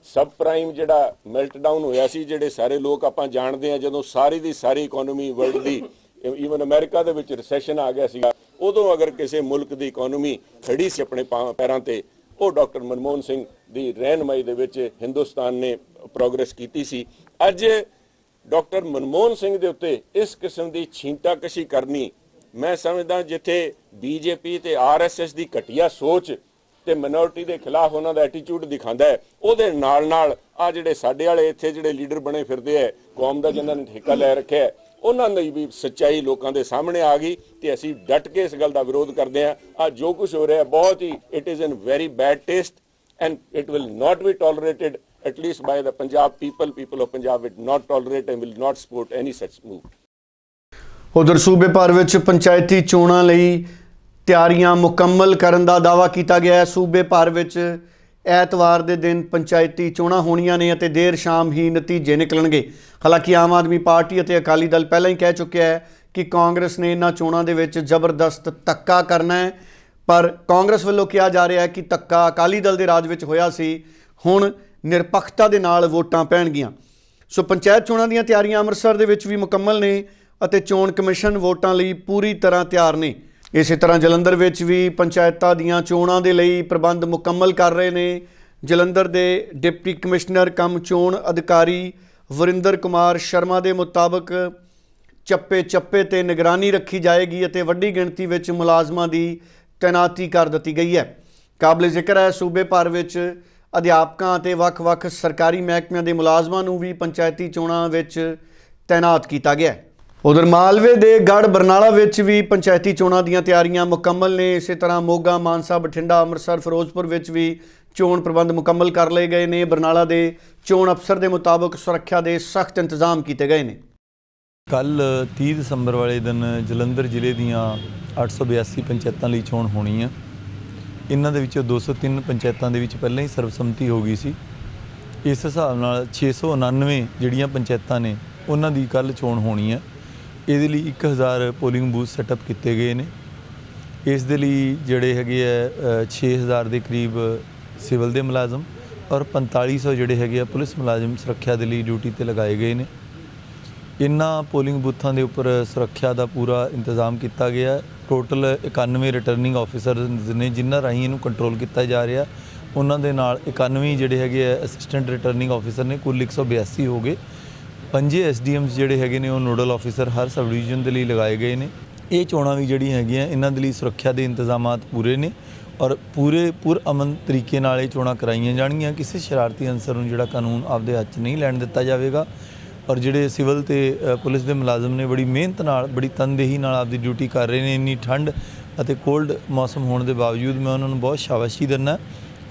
ਸਬ ਪ੍ਰਾਈਮ ਜਿਹੜਾ ਮੈਲਟਡਾਊਨ ਹੋਇਆ ਸੀ, ਜਿਹੜੇ ਸਾਰੇ ਲੋਕ ਆਪਾਂ ਜਾਣਦੇ ਆ ਜਦੋਂ ਸਾਰੀ ਦੀ ਸਾਰੀ ਇਕਨੋਮੀ ਵਰਲਡ ਦੀ ਈਵਨ ਅਮਰੀਕਾ ਦੇ ਵਿੱਚ ਰਿਸੈਸ਼ਨ ਆ ਗਿਆ ਸੀਗਾ, ਉਦੋਂ ਅਗਰ ਕਿਸੇ ਮੁਲਕ ਦੀ ਇਕਨੋਮੀ ਖੜੀ ਸੀ ਆਪਣੇ ਪੈਰਾਂ ਤੇ, ਉਹ ਡਾਕਟਰ ਮਨਮੋਹਨ ਸਿੰਘ ਦੀ ਰਹਿਨਮਾਈ ਦੇ ਵਿੱਚ ਹਿੰਦੁਸਤਾਨ ਨੇ ਪ੍ਰੋਗਰੈਸ ਕੀਤੀ ਸੀ। ਅੱਜ ਡਾਕਟਰ ਮਨਮੋਹਨ ਸਿੰਘ ਦੇ ਉੱਤੇ ਇਸ ਕਿਸਮ ਦੀ ਛੀਂਟਾਕਸ਼ੀ ਕਰਨੀ ਮੈਂ ਸਮਝਦਾ ਜਿੱਥੇ ਬੀਜੇਪੀ ਤੇ ਆਰਐਸਐਸ ਦੀ ਘਟੀਆ ਸੋਚ ਤੇ ਮਿਨੋਰਟੀ ਦੇ ਖਿਲਾਫ ਉਹਨਾਂ ਦਾ ਐਟੀਟਿਊਡ ਦਿਖਾਉਂਦਾ ਹੈ, ਉਹਦੇ ਨਾਲ ਨਾਲ ਆ ਜਿਹੜੇ ਸਾਡੇ ਵਾਲੇ ਇੱਥੇ ਜਿਹੜੇ ਲੀਡਰ ਬਣੇ ਫਿਰਦੇ ਐ ਕੌਮ ਦਾ ਜਿਨ੍ਹਾਂ ਨੇ ਠੇਕਾ ਲੈ ਰੱਖਿਆ ਉਹਨਾਂ ਦੀ ਵੀ ਸੱਚਾਈ ਲੋਕਾਂ ਦੇ ਸਾਹਮਣੇ ਆ ਗਈ ਤੇ ਅਸੀਂ ਡਟ ਕੇ ਇਸ ਗੱਲ ਦਾ ਵਿਰੋਧ ਕਰਦੇ ਹਾਂ। ਆ ਜੋ ਕੁਝ ਹੋ ਰਿਹਾ ਬਹੁਤ ਹੀ it is an very bad taste and it will not be tolerated at least by the Punjab people. People of Punjab will not tolerate and will not support any such move. ਉਧਰ ਸੂਬੇ ਭਰ ਵਿੱਚ ਪੰਚਾਇਤੀ ਚੋਣਾਂ ਲਈ ਤਿਆਰੀਆਂ ਮੁਕੰਮਲ ਕਰਨ ਦਾ ਦਾਅਵਾ ਕੀਤਾ ਗਿਆ ਹੈ ਸੂਬੇ ਭਰ ਵਿੱਚ ਐਤਵਾਰ ਦੇ ਦਿਨ ਪੰਚਾਇਤੀ ਚੋਣਾਂ ਹੋਣੀਆਂ ਨੇ ਅਤੇ ਦੇਰ ਸ਼ਾਮ ਹੀ ਨਤੀਜੇ ਨਿਕਲਣਗੇ ਹਾਲਾਂਕਿ ਆਮ ਆਦਮੀ ਪਾਰਟੀ ਅਤੇ ਅਕਾਲੀ ਦਲ ਪਹਿਲਾਂ ਹੀ ਕਹਿ ਚੁੱਕਿਆ ਹੈ ਕਿ ਕਾਂਗਰਸ ਨੇ ਇਹਨਾਂ ਚੋਣਾਂ ਦੇ ਵਿੱਚ ਜ਼ਬਰਦਸਤ ਧੱਕਾ ਕਰਨਾ ਹੈ ਪਰ ਕਾਂਗਰਸ ਵੱਲੋਂ ਕਿਹਾ ਜਾ ਰਿਹਾ ਹੈ ਕਿ ਧੱਕਾ ਅਕਾਲੀ ਦਲ ਦੇ ਰਾਜ ਵਿੱਚ ਹੋਇਆ ਸੀ ਹੁਣ ਨਿਰਪੱਖਤਾ ਦੇ ਨਾਲ ਵੋਟਾਂ ਪੈਣਗੀਆਂ। ਸੋ ਪੰਚਾਇਤ ਚੋਣਾਂ ਦੀਆਂ ਤਿਆਰੀਆਂ ਅੰਮ੍ਰਿਤਸਰ ਦੇ ਵਿੱਚ ਵੀ ਮੁਕੰਮਲ ਨੇ ਅਤੇ ਚੋਣ ਕਮਿਸ਼ਨ ਵੋਟਾਂ ਲਈ ਪੂਰੀ ਤਰ੍ਹਾਂ ਤਿਆਰ ਨੇ। ਇਸੇ ਤਰ੍ਹਾਂ ਜਲੰਧਰ ਵਿੱਚ ਵੀ ਪੰਚਾਇਤਾਂ ਦੀਆਂ ਚੋਣਾਂ ਦੇ ਲਈ ਪ੍ਰਬੰਧ ਮੁਕੰਮਲ ਕਰ ਰਹੇ ਨੇ। ਜਲੰਧਰ ਦੇ ਡਿਪਟੀ ਕਮਿਸ਼ਨਰ ਕਮ ਚੋਣ ਅਧਿਕਾਰੀ ਵਰਿੰਦਰ ਕੁਮਾਰ ਸ਼ਰਮਾ ਦੇ ਮੁਤਾਬਕ ਚੱਪੇ ਚੱਪੇ ਤੇ ਨਿਗਰਾਨੀ ਰੱਖੀ ਜਾਏਗੀ ਅਤੇ ਵੱਡੀ ਗਿਣਤੀ ਵਿੱਚ ਮੁਲਾਜ਼ਮਾਂ ਦੀ ਤੈਨਾਤੀ ਕਰ ਦਿੱਤੀ ਗਈ ਹੈ। ਕਾਬਲੇ ਜ਼ਿਕਰ ਹੈ ਸੂਬੇ ਭਰ ਵਿੱਚ ਅਧਿਆਪਕਾਂ ਅਤੇ ਵੱਖ-ਵੱਖ ਸਰਕਾਰੀ ਮਹਿਕਮਿਆਂ ਦੇ ਮੁਲਾਜ਼ਮਾਂ ਨੂੰ ਵੀ ਪੰਚਾਇਤੀ ਚੋਣਾਂ ਵਿੱਚ ਤਾਇਨਾਤ ਕੀਤਾ ਗਿਆ ਹੈ। ਉਧਰ ਮਾਲਵੇ ਦੇ ਗੜ ਬਰਨਾਲਾ ਵਿੱਚ ਵੀ ਪੰਚਾਇਤੀ ਚੋਣਾਂ ਦੀਆਂ ਤਿਆਰੀਆਂ ਮੁਕੰਮਲ ਨੇ। ਇਸੇ ਤਰ੍ਹਾਂ ਮੋਗਾ, ਮਾਨਸਾ, ਬਠਿੰਡਾ, ਅੰਮ੍ਰਿਤਸਰ, ਫਿਰੋਜ਼ਪੁਰ ਵਿੱਚ ਵੀ ਚੋਣ ਪ੍ਰਬੰਧ ਮੁਕੰਮਲ ਕਰ ਲਏ ਗਏ ਨੇ। ਬਰਨਾਲਾ ਦੇ ਚੋਣ ਅਫਸਰ ਦੇ ਮੁਤਾਬਕ ਸੁਰੱਖਿਆ ਦੇ ਸਖਤ ਇੰਤਜ਼ਾਮ ਕੀਤੇ ਗਏ ਨੇ। ਕੱਲ 30 ਦਸੰਬਰ ਵਾਲੇ ਦਿਨ ਜਲੰਧਰ ਜ਼ਿਲ੍ਹੇ ਦੀਆਂ 882 ਪੰਚਾਇਤਾਂ ਲਈ ਚੋਣ ਹੋਣੀ ਆ। ਇਹਨਾਂ ਦੇ ਵਿੱਚੋਂ 203 ਪੰਚਾਇਤਾਂ ਦੇ ਵਿੱਚ ਪਹਿਲਾਂ ਹੀ ਸਰਬਸੰਮਤੀ ਹੋ ਗਈ ਸੀ। ਇਸ ਹਿਸਾਬ ਨਾਲ 699 ਜਿਹੜੀਆਂ ਪੰਚਾਇਤਾਂ ਨੇ ਉਹਨਾਂ ਦੀ ਕੱਲ ਚੋਣ ਹੋਣੀ ਹੈ। ਇਹਦੇ ਲਈ 1000 ਪੋਲਿੰਗ ਬੂਥ ਸੈਟਅਪ ਕੀਤੇ ਗਏ ਨੇ। ਇਸ ਦੇ ਲਈ ਜਿਹੜੇ ਹੈਗੇ ਆ ਅ, 6000 ਦੇ ਕਰੀਬ ਸਿਵਲ ਦੇ ਮੁਲਾਜ਼ਮ ਔਰ 4500 ਜਿਹੜੇ ਹੈਗੇ ਆ ਪੁਲਿਸ ਮੁਲਾਜ਼ਮ ਸੁਰੱਖਿਆ ਦੇ ਲਈ ਡਿਊਟੀ ਤੇ ਲਗਾਏ ਗਏ ਨੇ। ਇਨ੍ਹਾਂ ਪੋਲਿੰਗ ਬੂਥਾਂ ਦੇ ਉੱਪਰ ਸੁਰੱਖਿਆ ਦਾ ਪੂਰਾ ਇੰਤਜ਼ਾਮ ਕੀਤਾ ਗਿਆ। ਟੋਟਲ 91 ਰਿਟਰਨਿੰਗ ਆਫੀਸਰਸ ਨੇ ਜਿਨ੍ਹਾਂ ਰਾਹੀਂ ਇਹਨੂੰ ਕੰਟਰੋਲ ਕੀਤਾ ਜਾ ਰਿਹਾ, ਉਹਨਾਂ ਦੇ ਨਾਲ 91 ਜਿਹੜੇ ਹੈਗੇ ਆ ਅਸਿਸਟੈਂਟ ਰਿਟਰਨਿੰਗ ਆਫੀਸਰ ਨੇ, ਕੁੱਲ 182 ਹੋ ਗਏ। ਪੰਜੇ ਐਸਡੀਐਮਸ ਜਿਹੜੇ ਹੈਗੇ ਨੇ, ਉਹ ਨੋਡਲ ਆਫੀਸਰ ਹਰ ਸਬ ਡਿਵੀਜ਼ਨ ਦੇ ਲਈ ਲਗਾਏ ਗਏ ਨੇ। ਇਹ ਚੋਣਾਂ ਵੀ ਜਿਹੜੀਆਂ ਹੈਗੀਆਂ, ਇਹਨਾਂ ਦੇ ਲਈ ਸੁਰੱਖਿਆ ਦੇ ਇੰਤਜ਼ਾਮਾਤ ਪੂਰੇ ਨੇ ਔਰ ਪੂਰੇ ਪੁਰ ਅਮਨ ਤਰੀਕੇ ਨਾਲ ਇਹ ਚੋਣਾਂ ਕਰਾਈਆਂ ਜਾਣਗੀਆਂ। ਕਿਸੇ ਸ਼ਰਾਰਤੀ ਅਨਸਰ ਨੂੰ ਜਿਹੜਾ ਕਾਨੂੰਨ ਆਪਦੇ ਹੱਥ 'ਚ ਨਹੀਂ ਲੈਣ ਦਿੱਤਾ ਜਾਵੇਗਾ। ਔਰ ਜਿਹੜੇ ਸਿਵਲ ਤੇ ਪੁਲਿਸ ਦੇ ਮੁਲਾਜ਼ਮ ਨੇ ਬੜੀ ਮਿਹਨਤ ਨਾਲ, ਬੜੀ ਤਨਦੇਹੀ ਨਾਲ ਆਪਦੀ ਡਿਊਟੀ ਕਰ ਰਹੇ ਨੇ, ਇੰਨੀ ਠੰਡ ਅਤੇ ਕੋਲਡ ਮੌਸਮ ਹੋਣ ਦੇ ਬਾਵਜੂਦ ਮੈਂ ਉਹਨਾਂ ਨੂੰ ਬਹੁਤ ਸ਼ਾਬਾਸ਼ੀ ਦਿੰਦਾ।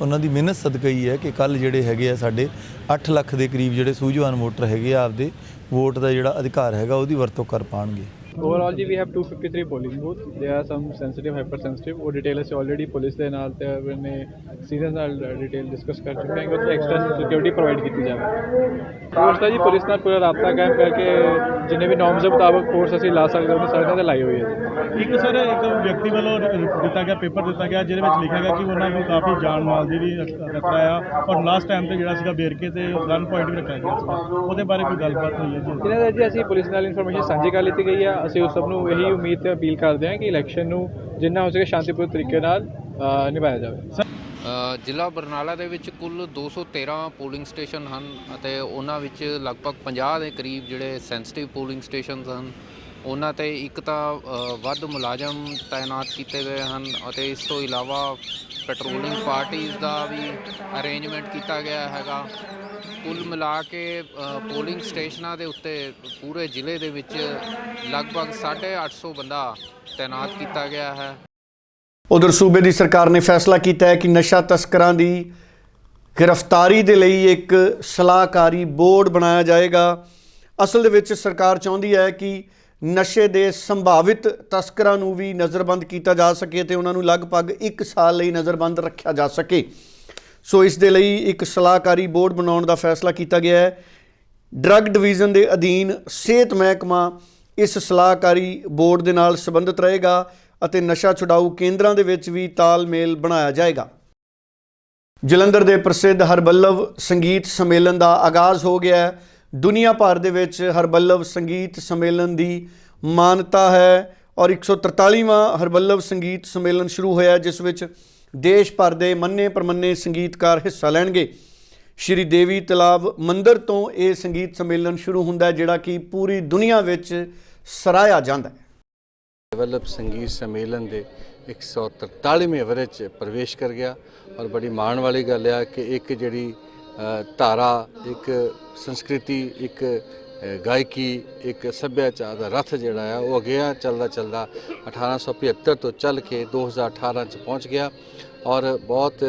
ਉਹਨਾਂ ਦੀ ਮਿਹਨਤ ਸਦਕਾ ਹੀ ਹੈ ਕਿ ਕੱਲ ਜਿਹੜੇ ਹੈਗੇ ਆ ਸਾਡੇ 8 ਲੱਖ ਦੇ ਕਰੀਬ ਜਿਹੜੇ ਸੂਝਵਾਨ ਵੋਟਰ ਹੈਗੇ ਆ, ਆਪਦੇ ਵੋਟ ਦਾ ਜਿਹੜਾ ਅਧਿਕਾਰ ਹੈਗਾ, ਉਹਦੀ ਵਰਤੋਂ ਕਰ ਪਾਣਗੇ। Overall, ਜੀ we have 253 polling booths. There are some sensitive, hypersensitive. ਉਹ ਡਿਟੇਲ ਅਸੀਂ ਆਲਰੇਡੀ ਪੁਲਿਸ ਦੇ ਨਾਲ ਤੇ ਨੇ ਸੀਨੀਅਰ ਨਾਲ ਡਿਟੇਲ ਡਿਸਕਸ ਕਰ ਚੁੱਕੇ ਹਾਂ ਕਿ ਉੱਥੇ ਐਕਸਟਰਾ ਸਿਕਿਉਰਿਟੀ ਪ੍ਰੋਵਾਈਡ ਕੀਤੀ ਜਾਵੇ ਫੋਰਸ ਦਾ ਜੀ ਪੁਲਿਸ ਨਾਲ ਪੂਰਾ ਰਾਬਤਾ ਕਾਇਮ ਕਰਕੇ ਜਿੰਨੇ ਵੀ ਨੋਰਮਸ ਦੇ ਮੁਤਾਬਕ ਫੋਰਸ ਅਸੀਂ ਲਾ ਸਕਦੇ ਉਹਨੇ ਸੜਕਾਂ ਤੇ ਲਾਈ ਹੋਈ ਹੈ ਜੀ ਇੱਕ ਸਰ ਇੱਕ ਵਿਅਕਤੀ ਵੱਲੋਂ ਦਿੱਤਾ ਗਿਆ ਪੇਪਰ ਦਿੱਤਾ ਗਿਆ ਜਿਹਦੇ ਵਿੱਚ ਲਿਖਿਆ ਗਿਆ ਕਿ ਉਹਨਾਂ ਨੂੰ ਕਾਫੀ ਜਾਨ ਮਾਲ ਦੀ ਵੀ ਖਤਰਾ ਆ ਔਰ ਲਾਸਟ ਟਾਈਮ ਤੇ ਜਿਹੜਾ ਸੀਗਾ ਵੇਰਕੇ ਤੇ ਗਨ ਪੁਆਇੰਟ ਵੀ ਰੱਖਿਆ ਗਿਆ ਸੀਗਾ ਉਹਦੇ ਬਾਰੇ ਕੋਈ ਗੱਲਬਾਤ ਹੋਈ ਹੈ ਜੀ? ਇਹਨਾਂ ਦਾ ਜੀ ਅਸੀਂ ਪੁਲਿਸ ਨਾਲ ਇਨਫੋਰਮੇਸ਼ਨ ਸਾਂਝੀ ਕਰ ਲਈ ਗਈ ਆ। ਅਸੀਂ ਉਸ ਸਭ ਨੂੰ ਇਹੀ ਉਮੀਦ ਤੇ ਅਪੀਲ ਕਰਦੇ ਹਾਂ ਕਿ ਇਲੈਕਸ਼ਨ ਨੂੰ ਜਿੰਨਾ ਹੋ ਸਕੇ ਸ਼ਾਂਤੀਪੂਰਨ ਤਰੀਕੇ ਨਾਲ ਨਿਭਾਇਆ ਜਾਵੇ। ਅ, ਜ਼ਿਲ੍ਹਾ ਬਰਨਾਲਾ ਦੇ ਵਿੱਚ ਕੁੱਲ 213 ਪੋਲਿੰਗ ਸਟੇਸ਼ਨ ਹਨ ਅਤੇ ਉਹਨਾਂ ਵਿੱਚ ਲਗਭਗ 50 ਦੇ ਕਰੀਬ ਜਿਹੜੇ ਸੈਂਸਿਟਿਵ ਪੋਲਿੰਗ ਸਟੇਸ਼ਨਸ ਹਨ ਉਹਨਾਂ ਤੇ ਇੱਕ ਤਾਂ ਵੱਧ ਮੁਲਾਜ਼ਮ ਤਾਇਨਾਤ ਕੀਤੇ ਗਏ ਹਨ ਅਤੇ ਇਸ ਤੋਂ ਇਲਾਵਾ ਪੈਟਰੋਲਿੰਗ ਪਾਰਟੀਆਂ ਦਾ ਵੀ ਅਰੇਂਜਮੈਂਟ ਕੀਤਾ ਗਿਆ ਹੈਗਾ। ਕੁੱਲ ਮਿਲਾ ਕੇ ਪੋਲਿੰਗ ਸਟੇਸ਼ਨਾਂ ਦੇ ਉੱਤੇ ਪੂਰੇ ਜ਼ਿਲ੍ਹੇ ਦੇ ਵਿੱਚ ਲਗਭਗ 850 ਬੰਦਾ ਤਾਇਨਾਤ ਕੀਤਾ ਗਿਆ ਹੈ। ਉਧਰ ਸੂਬੇ ਦੀ ਸਰਕਾਰ ਨੇ ਫੈਸਲਾ ਕੀਤਾ ਹੈ ਕਿ ਨਸ਼ਾ ਤਸਕਰਾਂ ਦੀ ਗ੍ਰਿਫਤਾਰੀ ਦੇ ਲਈ ਇੱਕ ਸਲਾਹਕਾਰੀ ਬੋਰਡ ਬਣਾਇਆ ਜਾਏਗਾ। ਅਸਲ ਦੇ ਵਿੱਚ ਸਰਕਾਰ ਚਾਹੁੰਦੀ ਹੈ ਕਿ ਨਸ਼ੇ ਦੇ ਸੰਭਾਵਿਤ ਤਸਕਰਾਂ ਨੂੰ ਵੀ ਨਜ਼ਰਬੰਦ ਕੀਤਾ ਜਾ ਸਕੇ ਤੇ ਉਹਨਾਂ ਨੂੰ ਲਗਭਗ 1 ਸਾਲ ਲਈ ਨਜ਼ਰਬੰਦ ਰੱਖਿਆ ਜਾ ਸਕੇ। ਸੋ ਇਸ ਦੇ ਲਈ ਇੱਕ ਸਲਾਹਕਾਰੀ ਬੋਰਡ ਬਣਾਉਣ ਦਾ ਫੈਸਲਾ ਕੀਤਾ ਗਿਆ ਹੈ। ਡਰੱਗ ਡਿਵੀਜ਼ਨ ਦੇ ਅਧੀਨ ਸਿਹਤ ਮਹਿਕਮਾ ਇਸ ਸਲਾਹਕਾਰੀ ਬੋਰਡ ਦੇ ਨਾਲ ਸੰਬੰਧਿਤ ਰਹੇਗਾ ਅਤੇ ਨਸ਼ਾ ਛੁਡਾਊ ਕੇਂਦਰਾਂ ਦੇ ਵਿੱਚ ਵੀ ਤਾਲਮੇਲ ਬਣਾਇਆ ਜਾਏਗਾ। ਜਲੰਧਰ ਦੇ ਪ੍ਰਸਿੱਧ ਹਰਬੱਲਵ ਸੰਗੀਤ ਸੰਮੇਲਨ ਦਾ ਆਗਾਜ਼ ਹੋ ਗਿਆ ਹੈ। ਦੁਨੀਆ ਭਰ ਦੇ ਵਿੱਚ ਹਰਬੱਲਵ ਸੰਗੀਤ ਸੰਮੇਲਨ ਦੀ ਮਾਨਤਾ ਹੈ ਔਰ 143ਵਾਂ ਹਰਬੱਲਵ ਸੰਗੀਤ ਸੰਮੇਲਨ ਸ਼ੁਰੂ ਹੋਇਆ ਜਿਸ ਵਿੱਚ ਦੇਸ਼ ਭਰ ਦੇ ਮੰਨੇ ਪ੍ਰਮੰਨੇ ਸੰਗੀਤਕਾਰ ਹਿੱਸਾ ਲੈਣਗੇ। ਸ਼੍ਰੀ ਦੇਵੀ ਤਲਾਬ ਮੰਦਿਰ ਤੋਂ ਇਹ ਸੰਗੀਤ ਸੰਮੇਲਨ ਸ਼ੁਰੂ ਹੁੰਦਾ ਹੈ, ਜਿਹੜਾ ਕਿ ਪੂਰੀ ਦੁਨੀਆ ਵਿੱਚ ਸਰਾਇਆ ਜਾਂਦਾ ਹੈ। ਵੱਲਭ ਸੰਗੀਤ ਸੰਮੇਲਨ ਦੇ 143ਵੇਂ ਵਰ੍ਹੇ 'ਚ ਪ੍ਰਵੇਸ਼ ਕਰ ਗਿਆ ਔਰ ਬੜੀ ਮਾਣ ਵਾਲੀ ਗੱਲ ਆ ਕਿ ਇੱਕ ਜਿਹੜੀ ਧਾਰਾ, ਇੱਕ ਸੰਸਕ੍ਰਿਤੀ, ਇੱਕ ਗਾਇਕੀ ਇੱਕ ਸੱਭਿਆਚਾਰ ਦਾ ਰਥ ਜਿਹੜਾ ਆ, ਉਹ ਅੱਗੇ ਚੱਲਦਾ ਚੱਲਦਾ 1875 ਤੋਂ ਚੱਲ ਕੇ 2018 ਚ ਪਹੁੰਚ ਗਿਆ ਔਰ ਬਹੁਤ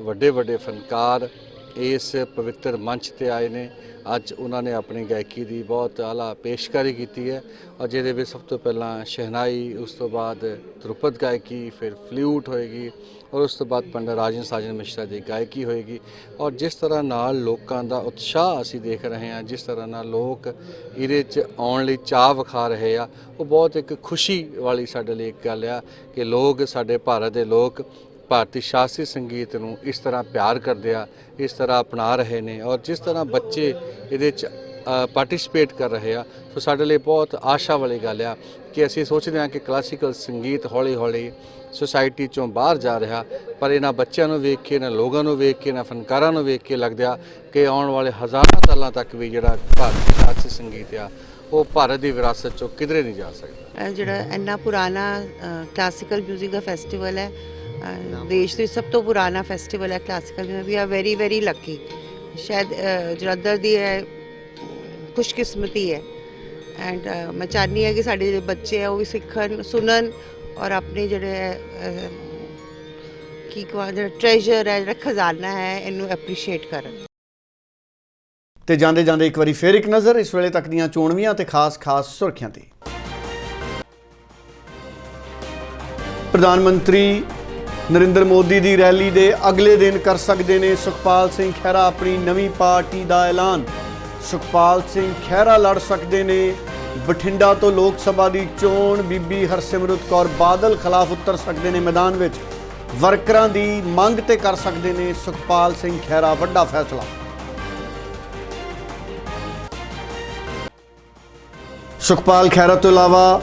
ਵੱਡੇ ਵੱਡੇ ਫਨਕਾਰ ਇਸ ਪਵਿੱਤਰ ਮੰਚ ਤੇ ਆਏ ਨੇ। ਅੱਜ ਉਹਨਾਂ ਨੇ ਆਪਣੀ ਗਾਇਕੀ ਦੀ ਬਹੁਤ ਆਲਾ ਪੇਸ਼ਕਾਰੀ ਕੀਤੀ ਹੈ ਔਰ ਜਿਹਦੇ ਵਿੱਚ ਸਭ ਤੋਂ ਪਹਿਲਾਂ ਸ਼ਹਿਨਾਈ, ਉਸ ਤੋਂ ਬਾਅਦ ਧਰੁਪਦ ਗਾਇਕੀ, ਫਿਰ ਫਲੂਟ ਹੋਏਗੀ ਔਰ ਉਸ ਤੋਂ ਬਾਅਦ ਪੰਡਤ ਰਾਜਨ ਸਾਜਨ ਮਿਸ਼ਰਾ ਦੀ ਗਾਇਕੀ ਹੋਏਗੀ। ਔਰ ਜਿਸ ਤਰ੍ਹਾਂ ਨਾਲ ਲੋਕਾਂ ਦਾ ਉਤਸ਼ਾਹ ਅਸੀਂ ਦੇਖ ਰਹੇ ਹਾਂ, ਜਿਸ ਤਰ੍ਹਾਂ ਨਾਲ ਲੋਕ ਇਹਦੇ 'ਚ ਆਉਣ ਲਈ ਚਾਹ ਵਿਖਾ ਰਹੇ ਆ, ਉਹ ਬਹੁਤ ਇੱਕ ਖੁਸ਼ੀ ਵਾਲੀ ਸਾਡੇ ਲਈ ਇੱਕ ਗੱਲ ਆ ਕਿ ਲੋਕ ਸਾਡੇ ਭਾਰਤ ਦੇ ਲੋਕ ਭਾਰਤੀ ਸ਼ਾਸਤਰੀ ਸੰਗੀਤ ਨੂੰ ਇਸ ਤਰ੍ਹਾਂ ਪਿਆਰ ਕਰਦੇ ਆ, ਇਸ ਤਰ੍ਹਾਂ ਅਪਣਾ ਰਹੇ ਨੇ ਔਰ ਜਿਸ ਤਰ੍ਹਾਂ ਬੱਚੇ ਇਹਦੇ 'ਚ ਪਾਰਟਿਸਿਪੇਟ ਕਰ ਰਹੇ ਆ, ਸੋ ਸਾਡੇ ਲਈ ਬਹੁਤ ਆਸ਼ਾ ਵਾਲੀ ਗੱਲ ਆ ਕਿ ਅਸੀਂ ਸੋਚਦੇ ਹਾਂ ਕਿ ਕਲਾਸੀਕਲ ਸੰਗੀਤ ਹੌਲੀ ਹੌਲੀ ਸੁਸਾਇਟੀ ਚੋਂ ਬਾਹਰ ਜਾ ਰਿਹਾ, ਪਰ ਇਹਨਾਂ ਬੱਚਿਆਂ ਨੂੰ ਵੇਖ ਕੇ, ਇਹਨਾਂ ਲੋਕਾਂ ਨੂੰ ਵੇਖ ਕੇ, ਇਹਨਾਂ ਫਨਕਾਰਾਂ ਨੂੰ ਵੇਖ ਕੇ ਲੱਗਦਾ ਕਿ ਆਉਣ ਵਾਲੇ ਹਜ਼ਾਰਾਂ ਸਾਲਾਂ ਤੱਕ ਵੀ ਜਿਹੜਾ ਭਾਰਤੀ ਸ਼ਾਸਤਰੀ ਸੰਗੀਤ ਆ, ਉਹ ਭਾਰਤ ਦੀ ਵਿਰਾਸਤ ਚੋਂ ਕਿਧਰੇ ਨਹੀਂ ਜਾ ਸਕਦਾ। ਇਹ ਜਿਹੜਾ ਇੰਨਾ ਪੁਰਾਣਾ ਕਲਾਸੀਕਲ 뮤직 ਦਾ ਫੈਸਟੀਵਲ ਹੈ ਦੇਸ਼ ਦੇ ਸਭ ਤੋਂ ਪੁਰਾਣਾ ਫੈਸਟੀਵਲ ਹੈ classical we we are very very lucky ਸ਼ਾਇਦ ਜਲੰਧਰ ਦੀ ਹੈ ਖੁਸ਼ਕਿਸਮਤੀ ਹੈ ਐਂਡ ਮੈਂ ਚਾਹਨੀ ਹਾਂ ਕਿ ਸਾਡੇ ਜਿਹੜੇ ਬੱਚੇ ਆ ਉਹ ਵੀ ਸਿੱਖਣ ਸੁਣਨ ਔਰ ਆਪਣੇ ਜਿਹੜੇ ਕੀ ਕਹਾਂ ਜਿਹੜਾ ਟ੍ਰੈਜਰ ਹੈ ਜਿਹੜਾ ਖਜ਼ਾਨਾ ਹੈ ਇਹਨੂੰ ਐਪਰੀਸ਼ੀਏਟ ਕਰਨ ਤੇ ਜਾਂਦੇ ਜਾਂਦੇ ਇੱਕ ਵਾਰੀ ਫੇਰ ਇੱਕ ਨਜ਼ਰ ਇਸ ਵੇਲੇ ਤੱਕ ਦੀਆਂ ਚੋਣਵੀਆਂ ਤੇ ਖਾਸ-ਖਾਸ ਸੁਰਖੀਆਂ ਤੇ ਪ੍ਰਧਾਨ ਮੰਤਰੀ ਨਰਿੰਦਰ ਮੋਦੀ ਦੀ ਰੈਲੀ ਦੇ ਅਗਲੇ ਦਿਨ ਕਰ ਸਕਦੇ ਨੇ ਸੁਖਪਾਲ ਸਿੰਘ ਖਹਿਰਾ ਆਪਣੀ ਨਵੀਂ ਪਾਰਟੀ ਦਾ ਐਲਾਨ। ਸੁਖਪਾਲ ਸਿੰਘ ਖਹਿਰਾ ਲੜ ਸਕਦੇ ਨੇ ਬਠਿੰਡਾ ਤੋਂ ਲੋਕ ਸਭਾ ਦੀ ਚੋਣ। ਬੀਬੀ ਹਰਸਿਮਰਤ ਕੌਰ ਬਾਦਲ ਖਿਲਾਫ ਉਤਰ ਸਕਦੇ ਨੇ ਮੈਦਾਨ ਵਿੱਚ। ਵਰਕਰਾਂ ਦੀ ਮੰਗ ਤੇ ਕਰ ਸਕਦੇ ਨੇ ਸੁਖਪਾਲ ਸਿੰਘ ਖਹਿਰਾ। ਵੱਡਾ ਫੈਸਲਾ। ਸੁਖਪਾਲ ਖਹਿਰਾ ਤੋਂ ਇਲਾਵਾ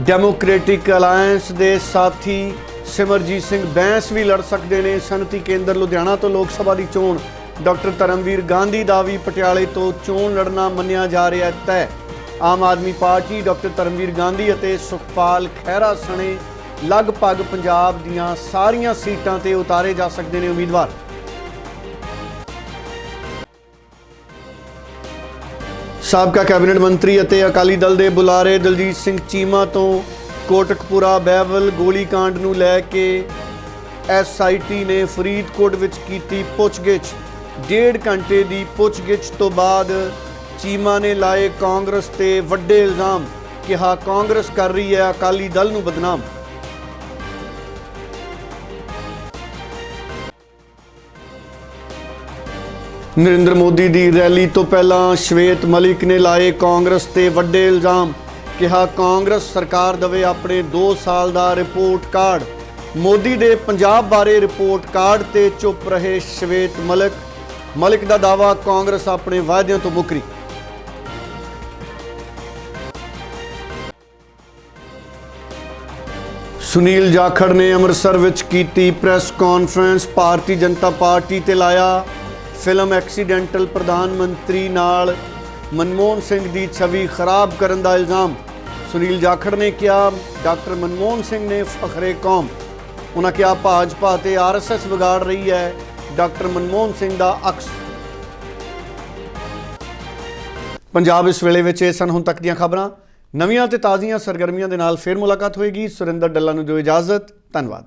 ਡੈਮੋਕ੍ਰੈਟਿਕ ਅਲਾਈਅੰਸ ਦੇ ਸਾਥੀ ਸਿਮਰਜੀਤ ਸਿੰਘ ਬੈਂਸ ਵੀ ਲੜ ਸਕਦੇ ਨੇ। ਸਨਤੀ ਕੇਂਦਰ ਲੁਧਿਆਣਾ ਤੋਂ ਲੋਕ ਸਭਾ ਦੀ ਚੋਣ। ਡਾਕਟਰ ਧਰਮਵੀਰ ਗਾਂਧੀ ਦਾ ਵੀ ਪਟਿਆਲੇ ਤੋਂ ਚੋਣ ਲੜਨਾ ਮੰਨਿਆ ਜਾ ਰਿਹਾ ਹੈ। ਤੈਅ ਆਮ ਆਦਮੀ ਪਾਰਟੀ ਡਾਕਟਰ ਧਰਮਵੀਰ ਗਾਂਧੀ ਅਤੇ ਸੁਖਪਾਲ ਖਹਿਰਾ ਸਣੇ ਲਗਭਗ ਪੰਜਾਬ ਦੀਆਂ ਸਾਰੀਆਂ ਸੀਟਾਂ ਤੇ ਉਤਾਰੇ ਜਾ ਸਕਦੇ ਨੇ ਉਮੀਦਵਾਰ। ਸਾਬਕਾ ਕੈਬਨਿਟ ਮੰਤਰੀ ਅਤੇ ਅਕਾਲੀ ਦਲ ਦੇ ਬੁਲਾਰੇ ਦਲਜੀਤ ਸਿੰਘ ਚੀਮਾ ਤੋਂ ਕੋਟਕਪੂਰਾ ਬਹਿਬਲ ਗੋਲੀकांड ਨੂੰ ਲੈ ਕੇ ਐਸਆਈਟੀ ਨੇ ਫਰੀਦਕੋਟ ਵਿੱਚ ਕੀਤੀ ਪੁੱਛਗਿੱਛ। ਡੇਢ ਘੰਟੇ ਦੀ ਪੁੱਛਗਿੱਛ ਤੋਂ ਬਾਅਦ ਚੀਮਾ ਨੇ ਲਾਏ ਕਾਂਗਰਸ ਤੇ ਵੱਡੇ ਇਲਜ਼ਾਮ, ਕਿਹਾ ਕਾਂਗਰਸ ਕਰ ਰਹੀ ਹੈ ਅਕਾਲੀ ਦਲ ਨੂੰ ਬਦਨਾਮ। ਨਰਿੰਦਰ ਮੋਦੀ ਦੀ ਰੈਲੀ ਤੋਂ ਪਹਿਲਾਂ ਸ਼ਵੇਤ ਮਲਿਕ ਨੇ ਲਾਏ ਕਾਂਗਰਸ ਤੇ ਵੱਡੇ ਇਲਜ਼ਾਮ ਕਿਹਾ, ਕਾਂਗਰਸ ਸਰਕਾਰ ਦਵੇ ਆਪਣੇ 2 ਸਾਲ ਦਾ ਰਿਪੋਰਟ ਕਾਰਡ। ਮੋਦੀ ਦੇ ਪੰਜਾਬ ਬਾਰੇ ਰਿਪੋਰਟ ਕਾਰਡ ਤੇ ਚੁੱਪ ਰਹੇ ਸ਼ਵੇਤ ਮਲਿਕ। ਮਲਿਕ ਦਾ ਦਾਵਾ ਕਾਂਗਰਸ ਆਪਣੇ ਵਾਅਦਿਆਂ ਤੋਂ ਮੁਕਰੀ। ਸੁਨੀਲ ਜਾਖੜ ਨੇ ਅੰਮ੍ਰਿਤਸਰ ਵਿੱਚ ਕੀਤੀ press conference. Bharatiya Janata party ਤੇ ਲਾਇਆ ਫਿਲਮ ਐਕਸੀਡੈਂਟਲ ਪ੍ਰਧਾਨ ਮੰਤਰੀ ਨਾਲ। ਮਨਮੋਹਨ ਸਿੰਘ ਦੀ ਛਵੀ ਖਰਾਬ ਕਰਨ ਦਾ ਇਲਜ਼ਾਮ। ਸੁਨੀਲ ਜਾਖੜ ਨੇ ਕਿਹਾ, ਡਾਕਟਰ ਮਨਮੋਹਨ ਸਿੰਘ ਨੇ ਫਖਰੇ ਕੌਮ। ਉਹਨਾਂ ਕਿਹਾ, ਭਾਜਪਾ ਤੇ ਆਰਐਸਐਸ ਵਿਗਾੜ ਰਹੀ ਹੈ, ਡਾਕਟਰ ਮਨਮੋਹਨ ਸਿੰਘ ਦਾ ਅਕਸ। ਪੰਜਾਬ ਇਸ ਵੇਲੇ ਵਿੱਚ ਇਹ ਸਨ ਹੁਣ ਤੱਕ ਦੀਆਂ ਖਬਰਾਂ। ਨਵੀਆਂ ਤੇ ਤਾਜ਼ੀਆਂ ਸਰਗਰਮੀਆਂ ਦੇ ਨਾਲ ਫੇਰ ਮੁਲਾਕਾਤ ਹੋਏਗੀ। ਸੁਰਿੰਦਰ ਡੱਲਾ ਨੂੰ ਦਿਓ ਇਜਾਜ਼ਤ। ਧੰਨਵਾਦ।